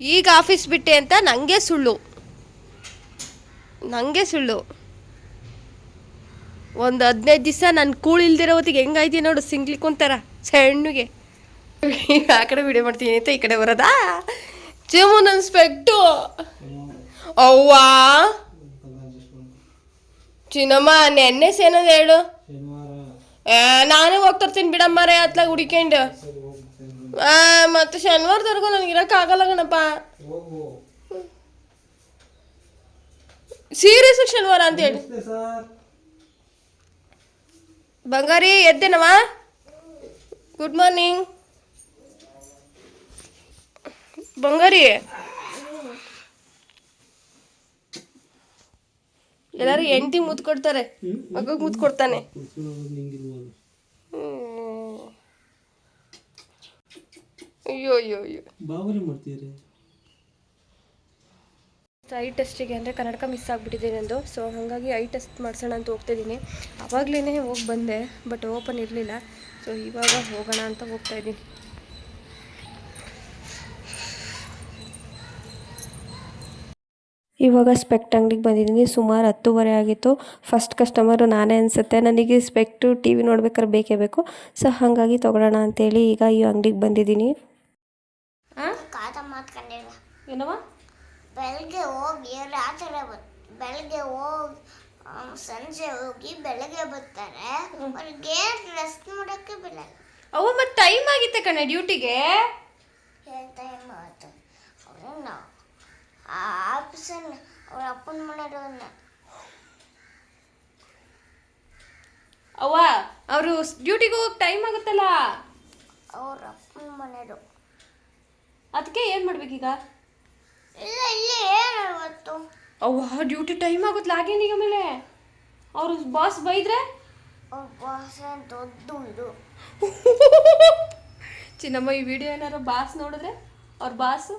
ಈಗ ಆಫೀಸ್ ಬಿಟ್ಟೆ ಅಂತ ನನಗೆ ಸುಳ್ಳು. ನನಗೆ ಸುಳ್ಳು. ಒಂದು ಹದಿನೈದು ದಿವಸ ನನ್ನ ಕೂಳಿಲ್ದಿರೋ ಹೊತ್ತಿಗೆ ಹೆಂಗಾಯ್ತಿ ನೋಡು ಸಿಂಗ್ಲಿ ಕುಂತಾರ ಸಣ್ಣಗೆ. ಆ ಕಡೆ ವಿಡಿಯೋ ಮಾಡ್ತೀನಿ ಅಂತ ಈ ಕಡೆ ಬರೋದಾ? ಚಿಮು ನನ್ನ ಸ್ಪೆಕ್ಟು ಅವ್ವಾ. ಚಿನ್ನಮ್ಮ ನೆನ್ನೆ ಸೇನದ ಹೇಳು. ನಾನು ಹೋಗ್ತಿರ್ತೀನಿ ಬಿಡಮ್ಮರೇ ಅತ್ಲಾಗ ಹುಡಿಕೊಂಡು ಮತ್ತೆ ಶನಿವಾರದವರೆಗೂ ನನಗೆ ಇರೋಕ್ಕಾಗಲ್ಲ ಗಣಪ್ಪ ಸೀರಿಯಸ್ ಶನಿವಾರ ಅಂತ ಹೇಳಿ. ಬಂಗಾರಿ ಎದ್ದೇನವ ಗುಡ್ ಮಾರ್ನಿಂಗ್ ಬಂಗಾರಿ. ಎಲ್ಲರೂ ಎಂಟಿ ಮುದ್ದು ಕೊಡ್ತಾರೆ ಮಗಗ್ ಮುದ್ದು ಕೊಡ್ತಾನೆ ಅಯ್ಯೋ ಅಯ್ಯೋ ಅಯ್ಯೋ. ಬಾವಲಿ ಮಾಡ್ತೀರಿ? ಐ ಟೆಸ್ಟಿಗೆ ಅಂದರೆ ಕನ್ನಡಕ ಮಿಸ್ ಆಗಿಬಿಟ್ಟಿದೆ ನಂದು. ಸೊ ಹಾಗಾಗಿ ಐ ಟೆಸ್ಟ್ ಮಾಡಿಸೋಣ ಅಂತ ಹೋಗ್ತಾಯಿದ್ದೀನಿ ಆವಾಗಲೇ ಹೋಗಿ ಬಂದೆ ಬಟ್ ಓಪನ್ ಇರಲಿಲ್ಲ. ಸೊ ಇವಾಗ ಹೋಗೋಣ ಅಂತ ಹೋಗ್ತಾ ಇದ್ದೀನಿ. ಇವಾಗ ಸ್ಪೆಕ್ಟ್ ಅಂಗಡಿಗೆ ಬಂದಿದ್ದೀನಿ. ಸುಮಾರು ಹತ್ತುವರೆ ಆಗಿತ್ತು. ಫಸ್ಟ್ ಕಸ್ಟಮರು ನಾನೇ ಅನಿಸುತ್ತೆ. ನನಗೆ ಸ್ಪೆಕ್ಟು ಟಿ ವಿ ನೋಡ್ಬೇಕಾದ್ರೆ ಬೇಕೇ ಬೇಕು. ಸೊ ಹಾಗಾಗಿ ತೊಗೊಳ್ಳೋಣ ಅಂತೇಳಿ ಈಗ ಈ ಅಂಗಡಿಗೆ ಬಂದಿದ್ದೀನಿ. ಏನವ? ಬೆಳಗ್ಗೆ ಹೋಗಿ ರಾತ್ರಿ ಬೆಳಗ್ಗೆ ಹೋಗಿ ಸಂಜೆ ಹೋಗಿ ಬೆಳಗ್ಗೆ ಬರ್ತಾರೆ. ಅವ್ರಿಗೆ ರೆಸ್ಟ್ ಮಾಡೋಕ್ಕೆ ಬಿಡಲ್ಲ. ಅವ ಮತ್ತೆ ಟೈಮ್ ಆಗಿತ್ತೆ ಕಣೆ ಡ್ಯೂಟಿಗೆ ಟೈಮ್ ಆಯ್ತು ಅವ್ರನ್ನ ಆ ಆಫೀಸನ್ನು ಅವ್ರ ಅಪ್ಪನ ಮನೆಯವ್ರನ್ನ. ಅವ್ವ ಅವರು ಡ್ಯೂಟಿಗೆ ಹೋಗಕ್ಕೆ ಟೈಮ್ ಆಗುತ್ತಲ್ಲ? ಅವ್ರ ಅಪ್ಪನ ಮನೆಯವರು. ಅದಕ್ಕೆ ಏನು ಮಾಡ್ಬೇಕೀಗ? ಇಲ್ಲ ಇಲ್ಲಿ ಏನು ಇವತ್ತು ಅವ್ವ ಡ್ಯೂಟಿ ಟೈಮ್ ಆಗುತ್ತೆ ಲಾಗಿನ್ ಈಗ ಮೇಲೆ? ಅವರು ಬಾಸ್ ಬೈದ್ರೆ? ದೊಡ್ಡ ಇದು ಚಿನ್ನಮ್ಮ ಈ ವಿಡಿಯೋ ಏನಾರು ಬಾಸ್ ನೋಡಿದ್ರೆ? ಅವ್ರ ಬಾಸ್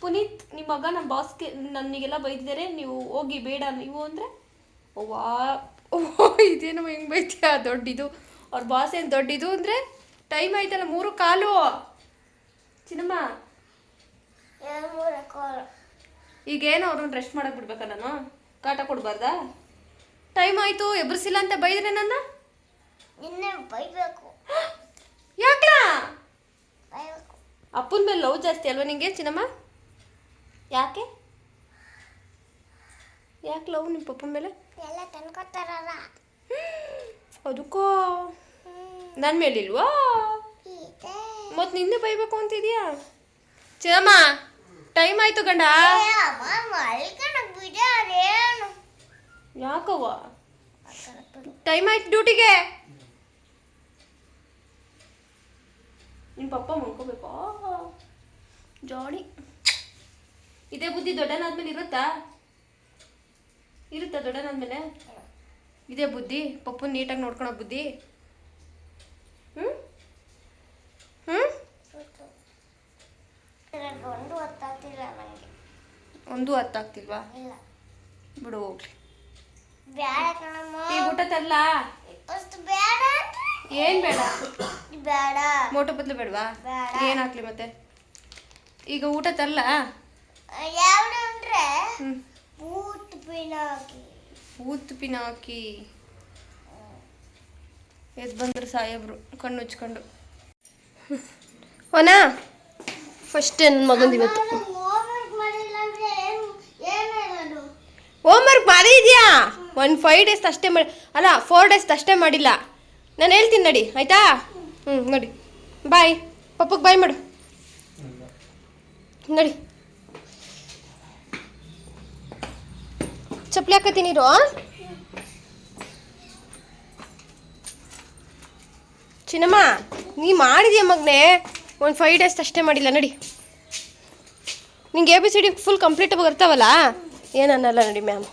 ಪುನೀತ್ ನಿಮ್ಮ ಮಗ ನಮ್ಮ ಬಾಸ್ಗೆ ನನಗೆಲ್ಲ ಬೈದಿದ್ದಾರೆ ನೀವು ಹೋಗಿ ಬೇಡ ನೀವು ಅಂದರೆ? ವಾ ಓ ಇದೇನಮ್ಮ ಹೆಂಗೆ ಬೈತೀಯ ದೊಡ್ಡಿದು. ಅವ್ರ ಬಾಸ್ ಏನು ದೊಡ್ಡಿದು ಅಂದರೆ ಟೈಮ್ ಆಯ್ತಲ್ಲ ಮೂರು ಕಾಲು. ಚಿನ್ನಮ್ಮ ಏನು ಮೂರಕ್ಕೋಲ್ಲ ಈಗೇನು ಅವ್ರನ್ನ ರೆಸ್ಟ್ ಮಾಡಕ್ಕೆ ಬಿಡ್ಬೇಕಾ ನಾನು? ಕಾಟ ಕೊಡಬಾರ್ದಾ? ಟೈಮ್ ಆಯಿತು ಎಬ್ರಿಸಿಲ್ಲ ಅಂತ ಬೈದ್ರೆ ನನ್ನ? ನಿನ್ನೆ ಬೈಬೇಕು. ಯಾಕ್ಲಾ? ಅಪ್ಪನ ಮೇಲೆ ಲವ್ ಜಾಸ್ತಿ ಅಲ್ವಾ ನಿಂಗೆ ಚಿನ್ನಮ್ಮ? ಯಾಕೆ? ಯಾಕೆ ಲವ್ ನಿಮ್ಮ ಪಪ್ಪನ ಮೇಲೆ? ಎಲ್ಲ ತಂದ್ಕೊತಾರಲ್ಲ ಅದಕ್ಕೋ? ನನ್ನ ಮೇಲಿಲ್ವಾ? ಮತ್ತು ನಿನ್ನೆ ಬೈಬೇಕು ಅಂತಿದ್ಯಾ? ಚಿನ್ನಮ್ಮ! ಟೈಮ್ ಆಯ್ತು ಗಂಡ. ಬಿಡಾರೇನು ಯಾಕವ್ವ? ಟೈಮ್ ಆಯ್ತು ಡ್ಯೂಟಿಗೆ ನಿಮ್ಮ ಪಪ್ಪ ಮಲ್ಕೋಬೇಕು. ಜಾಡಿ ಇದೇ ಬುದ್ಧಿ ದೊಡ್ಡನಾದ್ಮೇಲೆ ಇರುತ್ತಾ? ಇರುತ್ತಾ ದೊಡ್ಡನಾದ್ಮೇಲೆ? ಇದೇ ಬುದ್ಧಿ ಪಪ್ಪನ ನೀಟಾಗಿ ನೋಡ್ಕೊಳೋ ಬುದ್ಧಿ. ಹ್ಞೂ ಹ್ಞೂ ಒಂದು ಗೊತ್ತಾಗ್ತಿಲ್ಲ ನನಗೆ. ಒಂದು ಅರ್ಥ ಆಗ್ತಿಲ್ವಾ ಇಲ್ಲ. ಬಿಡು ಹೋಗ್ಲಿ. ಬೇಡ ಕಣಮ್ಮ. ಈಗ ಊಟ ಬೇಡ ಏನು ಬೇಡ? ಬೇಡ. ಮೋಟೋ ಬದಲು ಬೇಡವಾ? ಬೇಡ. ಏನು ಹಾಕ್ಲಿ ಮತ್ತೆ? ಈಗ ಊಟ ತಲ್ಲ ಯಾವ್ದು ಅಂದ್ರೆ? ಪಿನಾಕಿ. ಊತ್ ಪಿನಾಕಿ. ಎದ್ದು ಬಂದ್ರು ಸಾಹೇಬ್ರು ಕಣ್ಣು ಉಚ್ಕೊಂಡು. ಓನಾ ಫಸ್ಟ್ ನನ್ನ ಮಗಂದು ಇವತ್ತು ಹೋಮ್ವರ್ಕ್ ಮಾಡಿಲ್ಲ ಅಂದ್ರೆ ಏನು ಏನು ಹೇಳೋದು ಹೋಮ್ ವರ್ಕ್ ಇದೆಯಾ? ಒಂದು ಫೈವ್ ಡೇಸ್ ಅಷ್ಟೇ ಮಾಡಿ ಅಲ್ಲ ಫೋರ್ ಡೇಸ್ ಅಷ್ಟೇ ಮಾಡಿಲ್ಲ. ನಾನು ಹೇಳ್ತೀನಿ ನಡಿ, ಆಯ್ತಾ? ಹ್ಞೂ ನೋಡಿ. ಬಾಯ್ ಪಪ್ಪಗೆ ಬಾಯ್ ಮಾಡು. ನಡಿ. ಚಪ್ಪಲಿ ಹಾಕತ್ತೀನಿ ಇರೋ ಚಿನ್ನಮ್ಮ, ನೀ ಮಾಡಿದೀಯ ಮಗನೇ? ಒಂದು ಫೈವ್ ಡೇಸ್ ಅಷ್ಟೇ ಮಾಡಿಲ್ಲ, ನಡಿ. ನಿಂಗೆ A B C D full complete ಬರ್ತಾವಲ್ಲ? ಏನನ್ನಲ್ಲ ನೋಡಿ ಮ್ಯಾಮ್.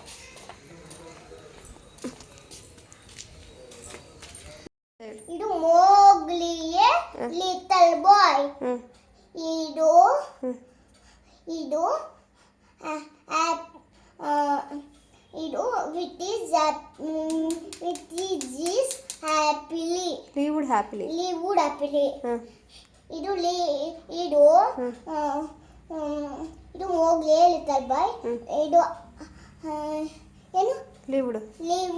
ಇದು ಮೋಗ್ಲಿಯೇ ಲಿಟಲ್ ಬಾಯ್ ಇದು ಇದು ಇದು with his with his happily lived happily lived happily ಇದು ಲೀ ಇದು ಆ, ಲಿಟಲ್ ಬಾಯ್? ಇದು ಏನು? ಲೀವ್ ಬಿಡು ಲೀವ್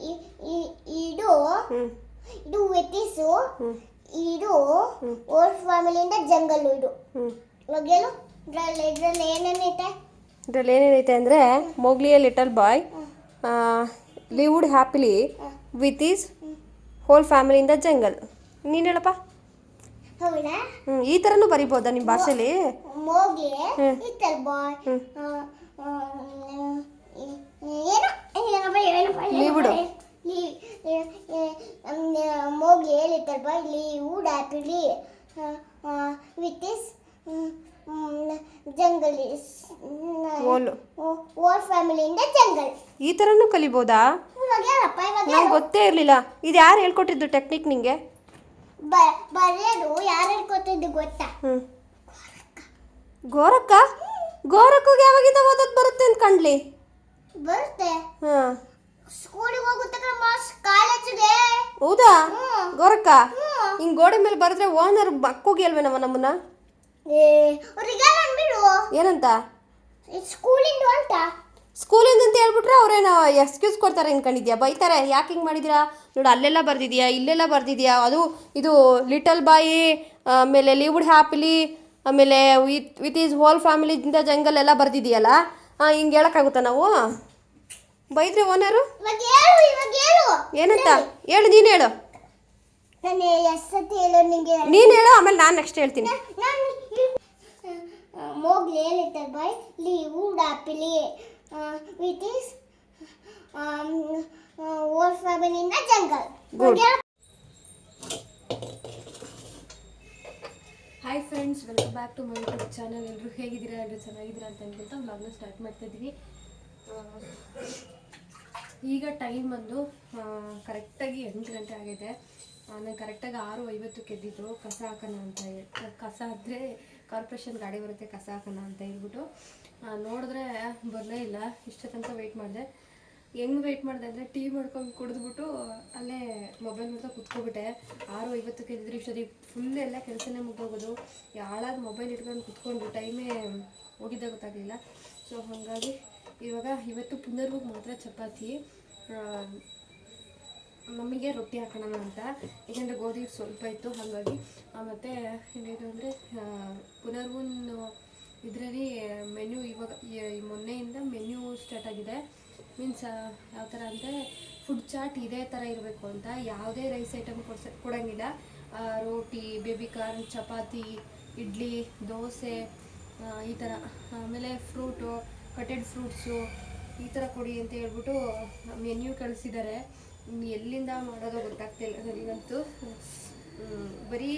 ಇ- ಇ- ಇದು ಇದು ಹ್ಞೂ ಇದು ಓಲ್ಡ್ ಫ್ಯಾಮಿಲಿಯಿಂದ ಜಂಗಲ್ ಇದು. ಇವಾಗೇನು ಇದ್ರಲ್ಲಿ ಇದ್ರಲ್ಲಿ ಏನೇನೈತೆ? ಇದರಲ್ಲಿ ಏನೇನೈತೆ ಅಂದರೆ ಮೊಗ್ಲಿಯ little boy lived happily with his whole ಫ್ಯಾಮಿಲಿಯಿಂದ jungle. ನೀನು ಹೇಳಪ್ಪ. ಹೌದಾ? ಈ ಥರನೂ ಬರಿಬೋದಾ ನಿಮ್ಮ ಭಾಷೆಲಿ? ಏನು? ಲಿಟಲ್ ಬಾಯ್ ಏನು ಏನು ನೀ ಬಿಡು. Lived. Mowgli little boy lived happily with his jungle his whole. Whole ಫ್ಯಾಮಿಲಿಯಿಂದ jungle. ಈ ಥರನೂ ಕಲಿಬೋದಾ? ನಂಗೆ. ಗೊತ್ತೇ ಇರಲಿಲ್ಲ. ಇದು ಯಾರು ಹೇಳ್ಕೊಟ್ಟಿದ್ದು ಟೆಕ್ನಿಕ್ ನಿಂಗೆ? ಬರೆಯೋದು ಯಾರು ಹೇಳ್ಕೊಟ್ಟಿದ್ದು ಗೊತ್ತಾ? ಹ್ಞೂ ಗೋರಕ್ಕ ಗೋರಕ್ಕಗೆ ಯಾವಾಗಿಂದ ಓದೋದು ಬರುತ್ತೆ ಅಂತ ಕಂಡ್ಲಿ? ಬರುತ್ತೆ. ಹಾಂ. ಸ್ಕೂಲಿಗೆ ಹೋಗುತ್ತೆ ಕಾಲೇಜಿಗೆ ಹೌದಾ. ಗೋರಕ್ಕ ಹಿಂಗ್ ಗೋಡೆ ಮೇಲೆ ಬರೆದ್ರೆ ಓನರ್ ಮಕ್ಕೋಗಿ ನಮ್ಮ ನಮ್ಮನ್ನ? ಏನಂತ? ಸ್ಕೂಲಿಂದ ಅಂತ. ಸ್ಕೂಲಿಂದ ಅಂತ ಹೇಳ್ಬಿಟ್ರೆ ಅವ್ರೇನು ಎಕ್ಸ್ಕ್ಯೂಸ್ ಕೊಡ್ತಾರೆ ಅನ್ಕೊಂಡಿದ್ಯಾ? ಬೈತಾರೆ. ಯಾಕೆ ಹಿಂಗೆ ಮಾಡಿದ್ಯಾ ನೋಡು ಅಲ್ಲೆಲ್ಲ ಬರ್ದಿದ್ಯಾ? ಇಲ್ಲೆಲ್ಲ ಬರ್ದಿದ್ಯಾ? ಅದು ಇದು ಲಿಟಲ್ ಬಾಯಿ ಆಮೇಲೆ ಲಿವ್ಡ್ ಹ್ಯಾಪಿಲಿ ಆಮೇಲೆ ವಿತ್ ವಿತ್ ಈಸ್ ಹೋಲ್ ಫ್ಯಾಮಿಲಿಯಿಂದ ಜಂಗಲ್ ಎಲ್ಲ ಬರ್ದಿದ್ಯಲ್ಲ ಹಿಂಗೆ ಹೇಳೋಕ್ಕಾಗುತ್ತಾ ನಾವು? ಬೈದ್ರಿ ಓನರು? ಏನಂತ? ಹೇಳು. ನೀನು ಹೇಳು. ನಾನು ಹೇಳು ನಿಂಗೆ? ನೀನು ಹೇಳು ಆಮೇಲೆ ನಾನು ನೆಕ್ಸ್ಟ್ ಹೇಳ್ತೀನಿ. ಮೋಗ್ಲಿ ಹೇಳಿರ್ತಾರೆ boy lived happily with his whole ಫ್ಯಾಮಿಲಿಯಿಂದ jungle hi friends welcome back to my YouTube channel ಎಲ್ಲರೂ ಹೇಗಿದ್ದೀರಾ? ಎಲ್ಲರೂ ಚೆನ್ನಾಗಿದ್ದೀರಾ ಅಂತ ಅನ್ಕೊಂತ ವ್ಲಾಗ್ನ ಸ್ಟಾರ್ಟ್ ಮಾಡ್ತಾಯಿದ್ದೀನಿ ಈಗ ಟೈಮ್ ಬಂದು ಕರೆಕ್ಟಾಗಿ ಎಂಟು ಗಂಟೆ ಆಗಿದೆ. ನಾನು ಕರೆಕ್ಟಾಗಿ ಆರು ಐವತ್ತಕ್ಕೆ ಎದ್ದಿದ್ದು ಕಸ ಹಾಕೋಣ ಅಂತ ಕಸ ಆದರೆ ಕಾರ್ಪೊರೇಷನ್ ಗಾಡಿ ಬರುತ್ತೆ, ಕಸ ಹಾಕೋಣ ಅಂತ ಹೇಳ್ಬಿಟ್ಟು. ನೋಡಿದ್ರೆ ಬರಲೇ ಇಲ್ಲ. ಇಷ್ಟೊತ್ತಂತ ವೆಯ್ಟ್ ಮಾಡಿದೆ. ಹೆಂಗೆ ವೆಯ್ಟ್ ಮಾಡಿದೆ ಅಂದರೆ ಟೀ ಮಾಡ್ಕೊಂಡು ಕುಡಿದ್ಬಿಟ್ಟು ಅಲ್ಲೇ ಮೊಬೈಲ್ ನೋಡ್ತಾ ಕುತ್ಕೊಬಿಟ್ಟೆ. ಆರು ಐವತ್ತಕ್ಕೆ ಎದ್ದಿದ್ರು ಇಷ್ಟೊತ್ತಿಗೆ. ಫುಲ್ ಎಲ್ಲ ಕೆಲಸನೇ ಮುಗ್ದೋಗೋದು. ಯಾಳಾದ ಮೊಬೈಲ್ ಇಟ್ಕೊಂಡು ಕುತ್ಕೊಂಡು ಟೈಮೇ ಹೋಗಿದ್ದೆ ಗೊತ್ತಾಗಲಿಲ್ಲ. ಸೊ ಹಾಗಾಗಿ ಇವಾಗ ಇವತ್ತು ಪುನರ್ವಿಗೆ ಮಾತ್ರ ಚಪಾತಿ ಮಮ್ಮಿಗೆ ರೊಟ್ಟಿ ಹಾಕೋಣ ಅಂತ. ಏಕೆಂದರೆ ಗೋಧಿ ಸ್ವಲ್ಪ ಇತ್ತು, ಹಾಗಾಗಿ ಮತ್ತು ಏನಿದು ಅಂದರೆ ಪುನರ್ವನ್ ಇದರಲ್ಲಿ ಮೆನ್ಯೂ ಇವಾಗ ಮೊನ್ನೆಯಿಂದ ಮೆನ್ಯೂ ಸ್ಟಾರ್ಟ್ ಆಗಿದೆ. ಮೀನ್ಸ್ ಯಾವ ಥರ ಅಂದರೆ ಫುಡ್ ಚಾಟ್ ಇದೇ ಥರ ಇರಬೇಕು ಅಂತ. ಯಾವುದೇ ರೈಸ್ ಐಟಮ್ ಕೊಡ್ಸ, ಕೊಡೋಂಗಿಲ್ಲ. ರೋಟಿ, ಬೇಬಿ ಕಾರ್ನ್, ಚಪಾತಿ, ಇಡ್ಲಿ, ದೋಸೆ ಈ ಥರ ಆಮೇಲೆ ಫ್ರೂಟು, ಕಟೆಡ್ ಫ್ರೂಟ್ಸು, ಈ ಥರ ಕೊಡಿ ಅಂತ ಹೇಳ್ಬಿಟ್ಟು ಮೆನ್ಯೂ ಕಳಿಸಿದ್ದಾರೆ ಎಲ್ಲಿಂದ ಮಾಡೋದೋ ಗೊತ್ತಾಗ್ತಿಲ್ಲ ನನಗಂತೂ ಬರೀ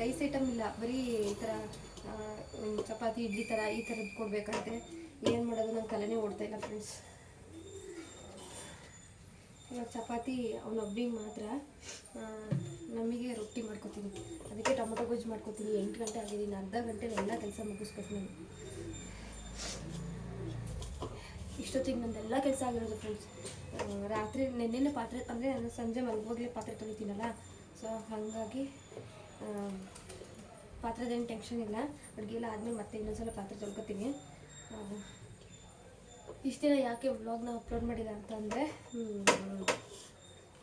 ರೈಸ್ ಐಟಮ್ ಇಲ್ಲ, ಬರೀ ಈ ಥರ ಚಪಾತಿ, ಇಡ್ಲಿ ಥರ ಈ ಥರದ್ದು ಕೊಡಬೇಕಂತೆ. ಏನು ಮಾಡೋದು ನಾನು ತಲೆನೇ ಓಡ್ತಾಯಿಲ್ಲ ಫ್ರೆಂಡ್ಸ್. ಇವಾಗ ಚಪಾತಿ ಒಬ್ಬನಿಗೆ ಮಾತ್ರ ನಮಗೆ ರೊಟ್ಟಿ ಮಾಡ್ಕೊತೀನಿ. ಅದಕ್ಕೆ ಟೊಮೊಟೊ ಗೊಜ್ಜು ಮಾಡ್ಕೊತೀನಿ. ಎಂಟು ಗಂಟೆ ಆಗಿದ್ದೀನಿ. ಅರ್ಧ ಗಂಟೆಲಿ ಎಲ್ಲ ಕೆಲಸ ಮುಗಿಸ್ಬೇಕು ನಾನು. ಇಷ್ಟೊತ್ತಿಗೆ ನಂದೆಲ್ಲ ಕೆಲಸ ಆಗಿರೋದು ಫ್ರೆಂಡ್ಸ್ ರಾತ್ರಿ ನೆನ್ನೆನೇ ಪಾತ್ರೆ, ಅಂದರೆ ನಾನು ಸಂಜೆ ಮಲಗುವಾಗಲೇ ಪಾತ್ರೆ ತೊಳಿತೀನಲ್ಲ, ಸೊ ಹಾಗಾಗಿ ಪಾತ್ರೆದೇನು ಟೆನ್ಷನ್ ಇಲ್ಲ. ಅಡುಗೆ ಎಲ್ಲ ಆದಮೇಲೆ ಮತ್ತೆ ಇನ್ನೊಂದ್ಸಲ ಪಾತ್ರೆ ತೊಳ್ಕೊತೀನಿ. ಇಷ್ಟು ದಿನ ಯಾಕೆ ವ್ಲಾಗ್ನ ಅಪ್ಲೋಡ್ ಮಾಡಿಲ್ಲ ಅಂತಂದರೆ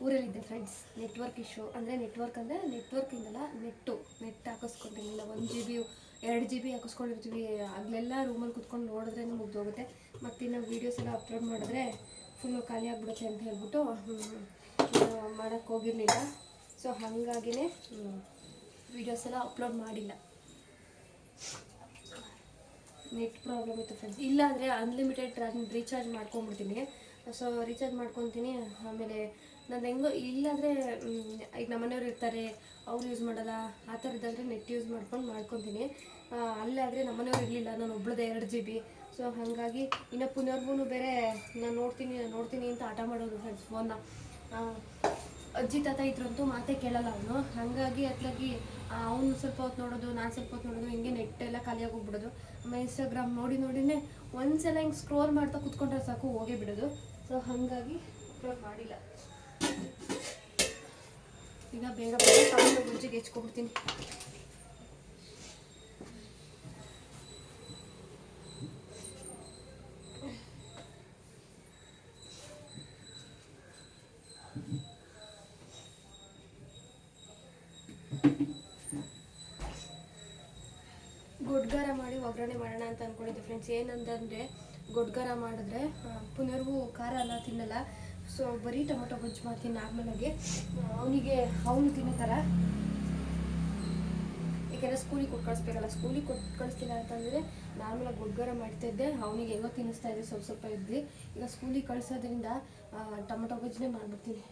ಊರಲ್ಲಿದ್ದೆ ಫ್ರೆಂಡ್ಸ್ ನೆಟ್ವರ್ಕ್ ಇಶ್ಯೂ ಅಂದರೆ ನೆಟ್ವರ್ಕ್ ಅಂದರೆ ನೆಟ್ವರ್ಕಿಂದಲ್ಲ ನೆಟ್ಟು, ನೆಟ್ ಹಾಕಿಸ್ಕೊಂಡಿರಲಿಲ್ಲ ಒನ್ ಜಿ ಬಿ ಎರಡು ಜಿ ಬಿ ಹಾಕಿಸ್ಕೊಂಡಿರ್ತೀವಿ. ಅಲ್ಲೆಲ್ಲ ರೂಮಲ್ಲಿ ಕುತ್ಕೊಂಡು ನೋಡಿದ್ರೆ ಮುಗ್ದೋಗುತ್ತೆ. ಮತ್ತು ಇನ್ನು ವೀಡಿಯೋಸ್ ಎಲ್ಲ ಅಪ್ಲೋಡ್ ಮಾಡಿದ್ರೆ ಫುಲ್ಲು ಖಾಲಿ ಆಗಿಬಿಡುತ್ತೆ ಅಂತ ಹೇಳ್ಬಿಟ್ಟು ಮಾಡೋಕ್ಕೋಗಿರಲಿಲ್ಲ ಸೊ ಹಾಗಾಗಿನೇ ವೀಡಿಯೋಸ್ ಎಲ್ಲ ಅಪ್ಲೋಡ್ ಮಾಡಿಲ್ಲ. ನೆಟ್ ಪ್ರಾಬ್ಲಮ್ ಇತ್ತು ಫ್ರೆಂಡ್ಸ್ ಇಲ್ಲಾಂದರೆ ಅನ್ಲಿಮಿಟೆಡ್ ರೀಚಾರ್ಜ್ ಮಾಡ್ಕೊಂಬಿಡ್ತೀನಿ ಸೊ ರೀಚಾರ್ಜ್ ಮಾಡ್ಕೊತೀನಿ. ಆಮೇಲೆ ನಾನು ಹೆಂಗೋ ಇಲ್ಲಾಂದರೆ ಈಗ ನಮ್ಮನೆಯವ್ರು ಇರ್ತಾರೆ ಅವ್ರು ಯೂಸ್ ಮಾಡಲ್ಲ ಆ ಥರದ್ದಾದರೆ ನೆಟ್ ಯೂಸ್ ಮಾಡ್ಕೊಂಡು ಮಾಡ್ಕೊತೀನಿ. ಆ, ಅಲ್ಲಾದರೆ ನಮ್ಮನೆಯವ್ರು ಇರಲಿಲ್ಲ ನಾನು ಒಬ್ಳದೇ ಎರಡು ಜಿ ಬಿ ಸೊ ಹಾಗಾಗಿ ಇನ್ನು ಪುನರ್ಗೂ ಬೇರೆ ನಾನು ನೋಡ್ತೀನಿ ನೋಡ್ತೀನಿ ಅಂತ ಆಟ ಮಾಡೋದು ಫ್ರೆಂಡ್ಸ್ ಫೋನ್ನ ಅಜ್ಜಿ ತಾತ ಇದ್ರಂತೂ ಮಾತೇ ಕೇಳಲ್ಲ ಅವನು. ಹಾಗಾಗಿ ಅತ್ಲಾಗಿ ಅವನು ಸ್ವಲ್ಪ ಹೊತ್ತು ನೋಡೋದು, ನಾನು ಸ್ವಲ್ಪ ಹೊತ್ತು ನೋಡೋದು, ಹಿಂಗೆ ನೆಟ್ ಎಲ್ಲ ಖಾಲಿಯಾಗಿ ಹೋಗ್ಬಿಡೋದು. ಆಮೇಲೆ ಇನ್ಸ್ಟಾಗ್ರಾಮ್ ನೋಡಿ ನೋಡಿನೇ ಒಂದ್ಸಲ ಹಿಂಗೆ ಸ್ಕ್ರೋಲ್ ಮಾಡ್ತಾ ಕುತ್ಕೊಂಡ್ರೆ ಸಾಕು, ಹೋಗೇ ಬಿಡೋದು. ಸೊ ಹಾಗಾಗಿ ಅಪ್ಲೋಡ್ ಮಾಡಿಲ್ಲ. ಈಗ ಬೇಗ ಬೇಗ ಕಾಲು ಗುಜ್ಜಿಗೆ ಹೆಚ್ಕೊಬಿಡ್ತೀನಿ. ಗೊಡ್ಗಾರ ಮಾಡಿ ಒಗ್ಗರಣೆ ಮಾಡೋಣ ಅಂತ ಅಂದ್ಕೊಂಡಿದ್ದೆ ಫ್ರೆಂಡ್ಸ್ ಏನಂತಂದರೆ, ಗೊಡ್ಗಾರ ಮಾಡಿದ್ರೆ ಪುನರ್ವೂ ಖಾರ ಎಲ್ಲ ತಿನ್ನಲ್ಲ. ಸೊ ಬರೀ ಟೊಮೊಟೊ ಗೊಜ್ಜು ಮಾಡ್ತೀನಿ ನಾರ್ಮಲಾಗಿ ಅವನಿಗೆ ಅವನು ತಿನ್ನೋ ಥರ ಯಾಕೆಂದರೆ ಸ್ಕೂಲಿಗೆ ಕೊಟ್ಟು ಕಳಿಸ್ಬೇಕಲ್ಲ. ಸ್ಕೂಲಿಗೆ ಕೊಟ್ಟು ಕಳಿಸ್ತಿಲ್ಲ ಅಂತಂದರೆ ನಾರ್ಮಲಾಗಿ ಗೊಡ್ಗಾರ ಮಾಡ್ತಾ ಇದ್ದೆ. ಅವನಿಗೆ ಹೆಂಗೋ ತಿನ್ನಿಸ್ತಾ ಇದ್ದೆ ಸ್ವಲ್ಪ ಸ್ವಲ್ಪ ಇದ್ವಿ ಈಗ ಸ್ಕೂಲಿಗೆ ಕಳಿಸೋದ್ರಿಂದ ಟೊಮೊಟೊ ಗೊಜ್ಜನ್ನೇ ಮಾಡಿಬಿಡ್ತೀನಿ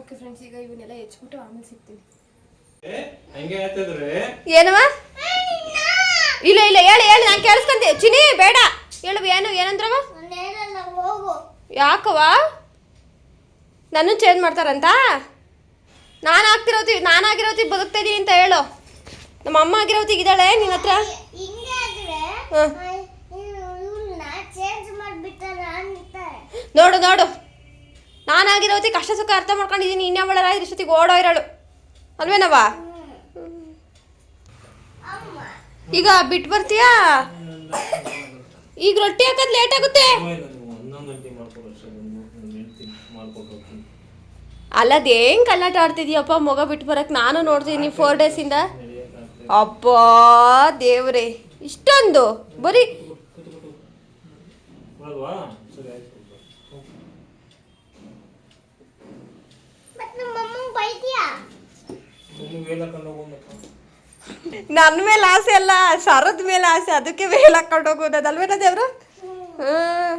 ಓಕೆ ಫ್ರೆಂಡ್ಸ್ ಈಗ ಇವನ್ನೆಲ್ಲ ಹೆಚ್ಚಿಬಿಟ್ಟು ಆಮೇಲೆ ಸಿಗ್ತೀನಿ. ಹಂಗೆ ಹೇಳ್ತಿದ್ರೆ ಏನವ? ಇಲ್ಲ ಇಲ್ಲ ಹೇಳಿ ಹೇಳಿ ನಾನು ಕೇಳಿಸ್ಕೊಂತಿ. ಚಿನಿ ಬೇಡ. ಹೇಳು ಏನು ಏನಂದ್ರವ? ನಾನು ಯಾಕವ ನನ್ನ ಚೇಂಜ್ ಮಾಡ್ತಾರಂತ? ನಾನು ಆಗ್ತಿರೋತಿ ನಾನಾಗಿರೋತಿ ಬದುಕ್ತಾ ಇದೀನಿ ಅಂತ ಹೇಳು. ನಮ್ಮ ಅಮ್ಮ ಆಗಿರೋತಿಗೆ ಇದ್ದಾಳೆ ನಿನ್ನ ಹತ್ರ? ನೋಡು ನೋಡು. ನೋಡು ಹೊತ್ತಿಗೆ ಕಷ್ಟ ಸುಖ ಅರ್ಥ ಮಾಡ್ಕೊಂಡಿದ್ದೀನಿ ಇನ್ನೊಬ್ಬಳ ಇಷ್ಟೊತ್ತಿಗೆ ಓಡೋ ಇರೋಳು. ಅಲ್ವೇನವ ಅಮ್ಮ ಈಗ ಬಿಟ್ಟು ಬರ್ತೀಯಾ? ಈಗ ರೊಟ್ಟಿ ಹಾಕೋದು ಲೇಟ್ ಆಗುತ್ತೆ. ಕಲ್ಲಾಟ ಅಲ್ಲದ ಹೆಂಗ್ ಕಳ್ಳಾಟ ಆಡ್ತಿದ್ಯಪ್ಪ ಮಗ ಬಿಟ್ಟು ಬರಕ್ ನಾನು ನೋಡ್ತೀನಿ ಫೋರ್ ಇಂದ. ಅಬ್ಬಾ, ದೇವ್ರೆ. ಇಷ್ಟೊಂದು? ಬರೀ ಅಲ್ವಾ ಸರಿ ಆಯ್ತು ಮತ್ತೆ ನಮ್ಮ ಅಮ್ಮಂಗೆ ಬೈತೀಯಾ ವೇಲ ನನ್ನ ಮೇಲೆ ಆಸೆ ಅಲ್ಲ, ಶರದ್ ಮೇಲೆ ಆಸೆ, ಅದಕ್ಕೆ ವೇಲ್ ಹಾಕೊಂಡು ಹೋಗೋದಲ್ವೇನ ದೇವ್ರು? ಹ್ಮ್.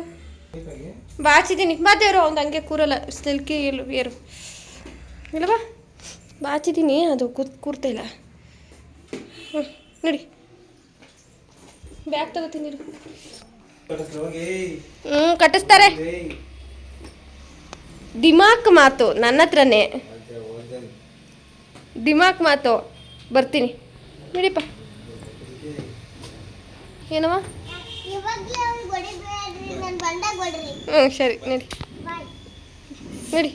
ಬಾಚಿದ್ದೀನಿ ದೇವ್ರು ಅವ್ನು ಹಂಗೆ ಕೂರಲ್ಲ ಸಿಲ್ಕಿ ಇಲ್ವೇರು ಏರು. ಇಲ್ಲವಾ ಬಾಚಿದ್ದೀನಿ ಅದು ಕೂತ್, ಕೂರ್ತಾ ಇಲ್ಲ. ಹ್ಞೂ ನೋಡಿ. ಬ್ಯಾಗ್ ತಗೋತೀನಿ ಹ್ಞೂ ಕಟ್ಟಿಸ್ತಾರೆ. ದಿಮಾಕ್ ಮಾತು ನನ್ನ ಹತ್ರನೇ ದಿಮಾಕ್ ಮಾತು. ಬರ್ತೀನಿ. ಬಿಡಿಪ್ಪ. ಏನವ ಹ್ಞೂ, ಸರಿ, ನಡಿ. ನಡಿ.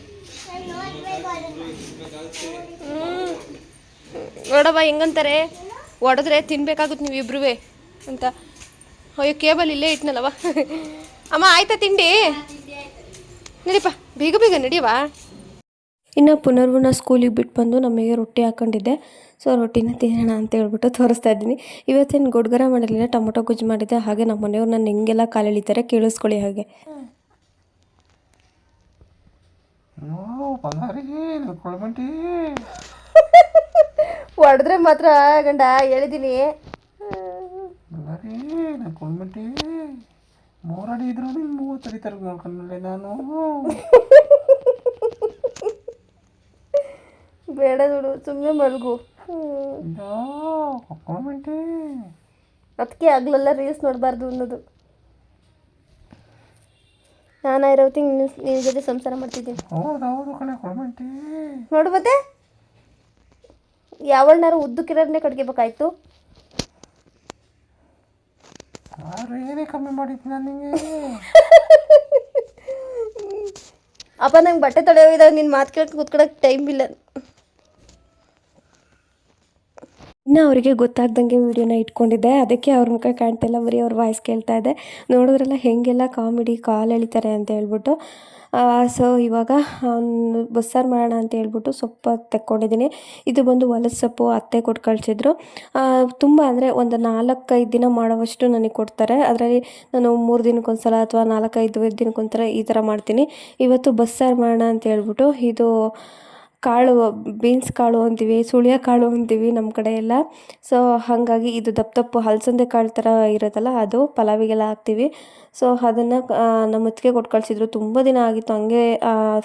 ನೋಡವ್ವ, ಹೆಂಗಂತಾರೆ? ಒಡೆದ್ರೆ ತಿನ್ಬೇಕಾಗುತ್ತೆ ನೀವು ಇಬ್ರು ಅಂತ. ಅಯ್ಯೋ, ಕೇಬಲ್ ಇಲ್ಲೇ ಇಟ್ನಲ್ಲವ ಅಮ್ಮ, ಆಯ್ತಾ ತಿಂಡಿ? ನಡಿಪ್ಪ, ಬೇಗ ಬೇಗ ನಡಿಯವಾ ಇನ್ನು ಪುನರ್ವನ ಸ್ಕೂಲಿಗೆ ಬಿಟ್ಟು ಬಂದು ನಮಗೆ ರೊಟ್ಟಿ ಹಾಕೊಂಡಿದ್ದೆ. ಸೊ ರೊಟ್ಟಿನ ತಿನ್ನೋಣ ಅಂತ ಹೇಳ್ಬಿಟ್ಟು ತೋರಿಸ್ತಾ ಇದ್ದೀನಿ. ಇವತ್ತೇನು ಗೊಡ್ಗರ ಮಾಡಲಿಲ್ಲ ಟೊಮೊಟೊ ಗೊಜ್ಜು ಮಾಡಿದ್ದೆ. ಹಾಗೆ ನಮ್ಮ ಮನೆಯವ್ರು ನಾನು ಹೆಂಗೆಲ್ಲ ಕಾಲೆಳಿತಾರೆ ಕೇಳಿಸ್ಕೊಳ್ಳಿ ಹಾಗೆ. ಹೊಡೆದ್ರೆ ಮಾತ್ರ ಗಂಡ ಹೇಳಿದ್ದೀನಿ ಮೂರಡಿ ಇದ್ರು ನೀನು ಮೂವತ್ತಡಿ ತರಗ ನೋಡ್ಕೊಂಡ್ಲೆ ನಾನು. ಬೇಡ ನೋಡು ಸುಮ್ಮನೆ ಮಲಗು. ಅದಕ್ಕೆ ಆಗ್ಲೆಲ್ಲ ರೀಲ್ಸ್ ನೋಡಬಾರ್ದು ಅನ್ನೋದು. ನಾನು ಇರೋತಿ ನಿನ್ನ ಜೊತೆ ಸಂಸಾರ ಮಾಡ್ತಿದ್ದೀನಿ ನೋಡು ಮತ್ತೆ. ಯಾವಳನ್ನಾರು ಉದ್ದಕ್ಕಿರೋದನ್ನೇ ಕಟ್ಕೋಬೇಕಾಯ್ತು ಏನೇ ಕಮ್ಮಿ ಮಾಡಿದ್ದು ನಾನು ನಿಂಗೆ? ಅಪ್ಪ ನಂಗೆ ಬಟ್ಟೆ ತೊಳೆಯೋದಾಗ ನಿನ್ನ ಮಾತು ಕೇಳಕ್ಕೆ ಕೂತ್ಕೊಳಕ್ಕೆ ಟೈಮ್ ಇಲ್ಲ. ಇನ್ನು ಅವರಿಗೆ ಗೊತ್ತಾಗ್ದಂಗೆ ವಿಡಿಯೋನ ಇಟ್ಕೊಂಡಿದ್ದೆ. ಅದಕ್ಕೆ ಅವ್ರ ಮುಖ ಕಾಣ್ತಿಲ್ಲ, ಬರೀ ಅವ್ರ ವಾಯ್ಸ್ ಕೇಳ್ತಾ ಇದೆ. ನೋಡಿದ್ರಲ್ಲ ಹೆಂಗೆಲ್ಲ ಕಾಮಿಡಿ ಕಾಲ್ ಎಳಿತಾರೆ ಅಂತ ಹೇಳ್ಬಿಟ್ಟು. ಸೊ ಇವಾಗ ಬಸ್ಸಾರು ಮಾಡೋಣ ಅಂತ ಹೇಳ್ಬಿಟ್ಟು ಸೊಪ್ಪು ತೆಕ್ಕೊಂಡಿದ್ದೀನಿ ಇದು ಬಂದು ಹೊಲದ ಸೊಪ್ಪು ಅತ್ತೆ ಕೊಟ್ಟು ಕಳಿಸಿದ್ರು. ತುಂಬ ಅಂದರೆ ಒಂದು ನಾಲ್ಕೈದು ದಿನ ಮಾಡೋವಷ್ಟು ನನಗೆ ಕೊಡ್ತಾರೆ. ಅದರಲ್ಲಿ ನಾನು ಮೂರು ದಿನಕ್ಕೊಂದ್ಸಲ ಅಥವಾ ನಾಲ್ಕೈದು ದಿನಕ್ಕೊಂಥರ ಈ ಥರ ಮಾಡ್ತೀನಿ. ಇವತ್ತು ಬಸ್ಸಾರು ಮಾಡೋಣ ಅಂತ ಹೇಳ್ಬಿಟ್ಟು ಇದು ಕಾಳು ಬೀನ್ಸ್ ಕಾಳು ಅಂತೀವಿ, ಸುಳಿಯ ಕಾಳು ಅಂತೀವಿ ನಮ್ಮ ಕಡೆ ಎಲ್ಲ ಸೊ ಹಾಗಾಗಿ ಇದು ದಪ್ಪ ದಪ್ಪ ಹಲಸಂದೆ ಕಾಳು ಥರ ಇರುತ್ತಲ್ಲ, ಅದು ಪಲಾವಿಗೆಲ್ಲ ಹಾಕ್ತೀವಿ. ಸೊ ಅದನ್ನು ನಮ್ಮ ಮುತ್ತಿಗೆ ಕೊಟ್ಟು ಕಳಿಸಿದ್ರು. ತುಂಬ ದಿನ ಆಗಿತ್ತು, ಹಂಗೆ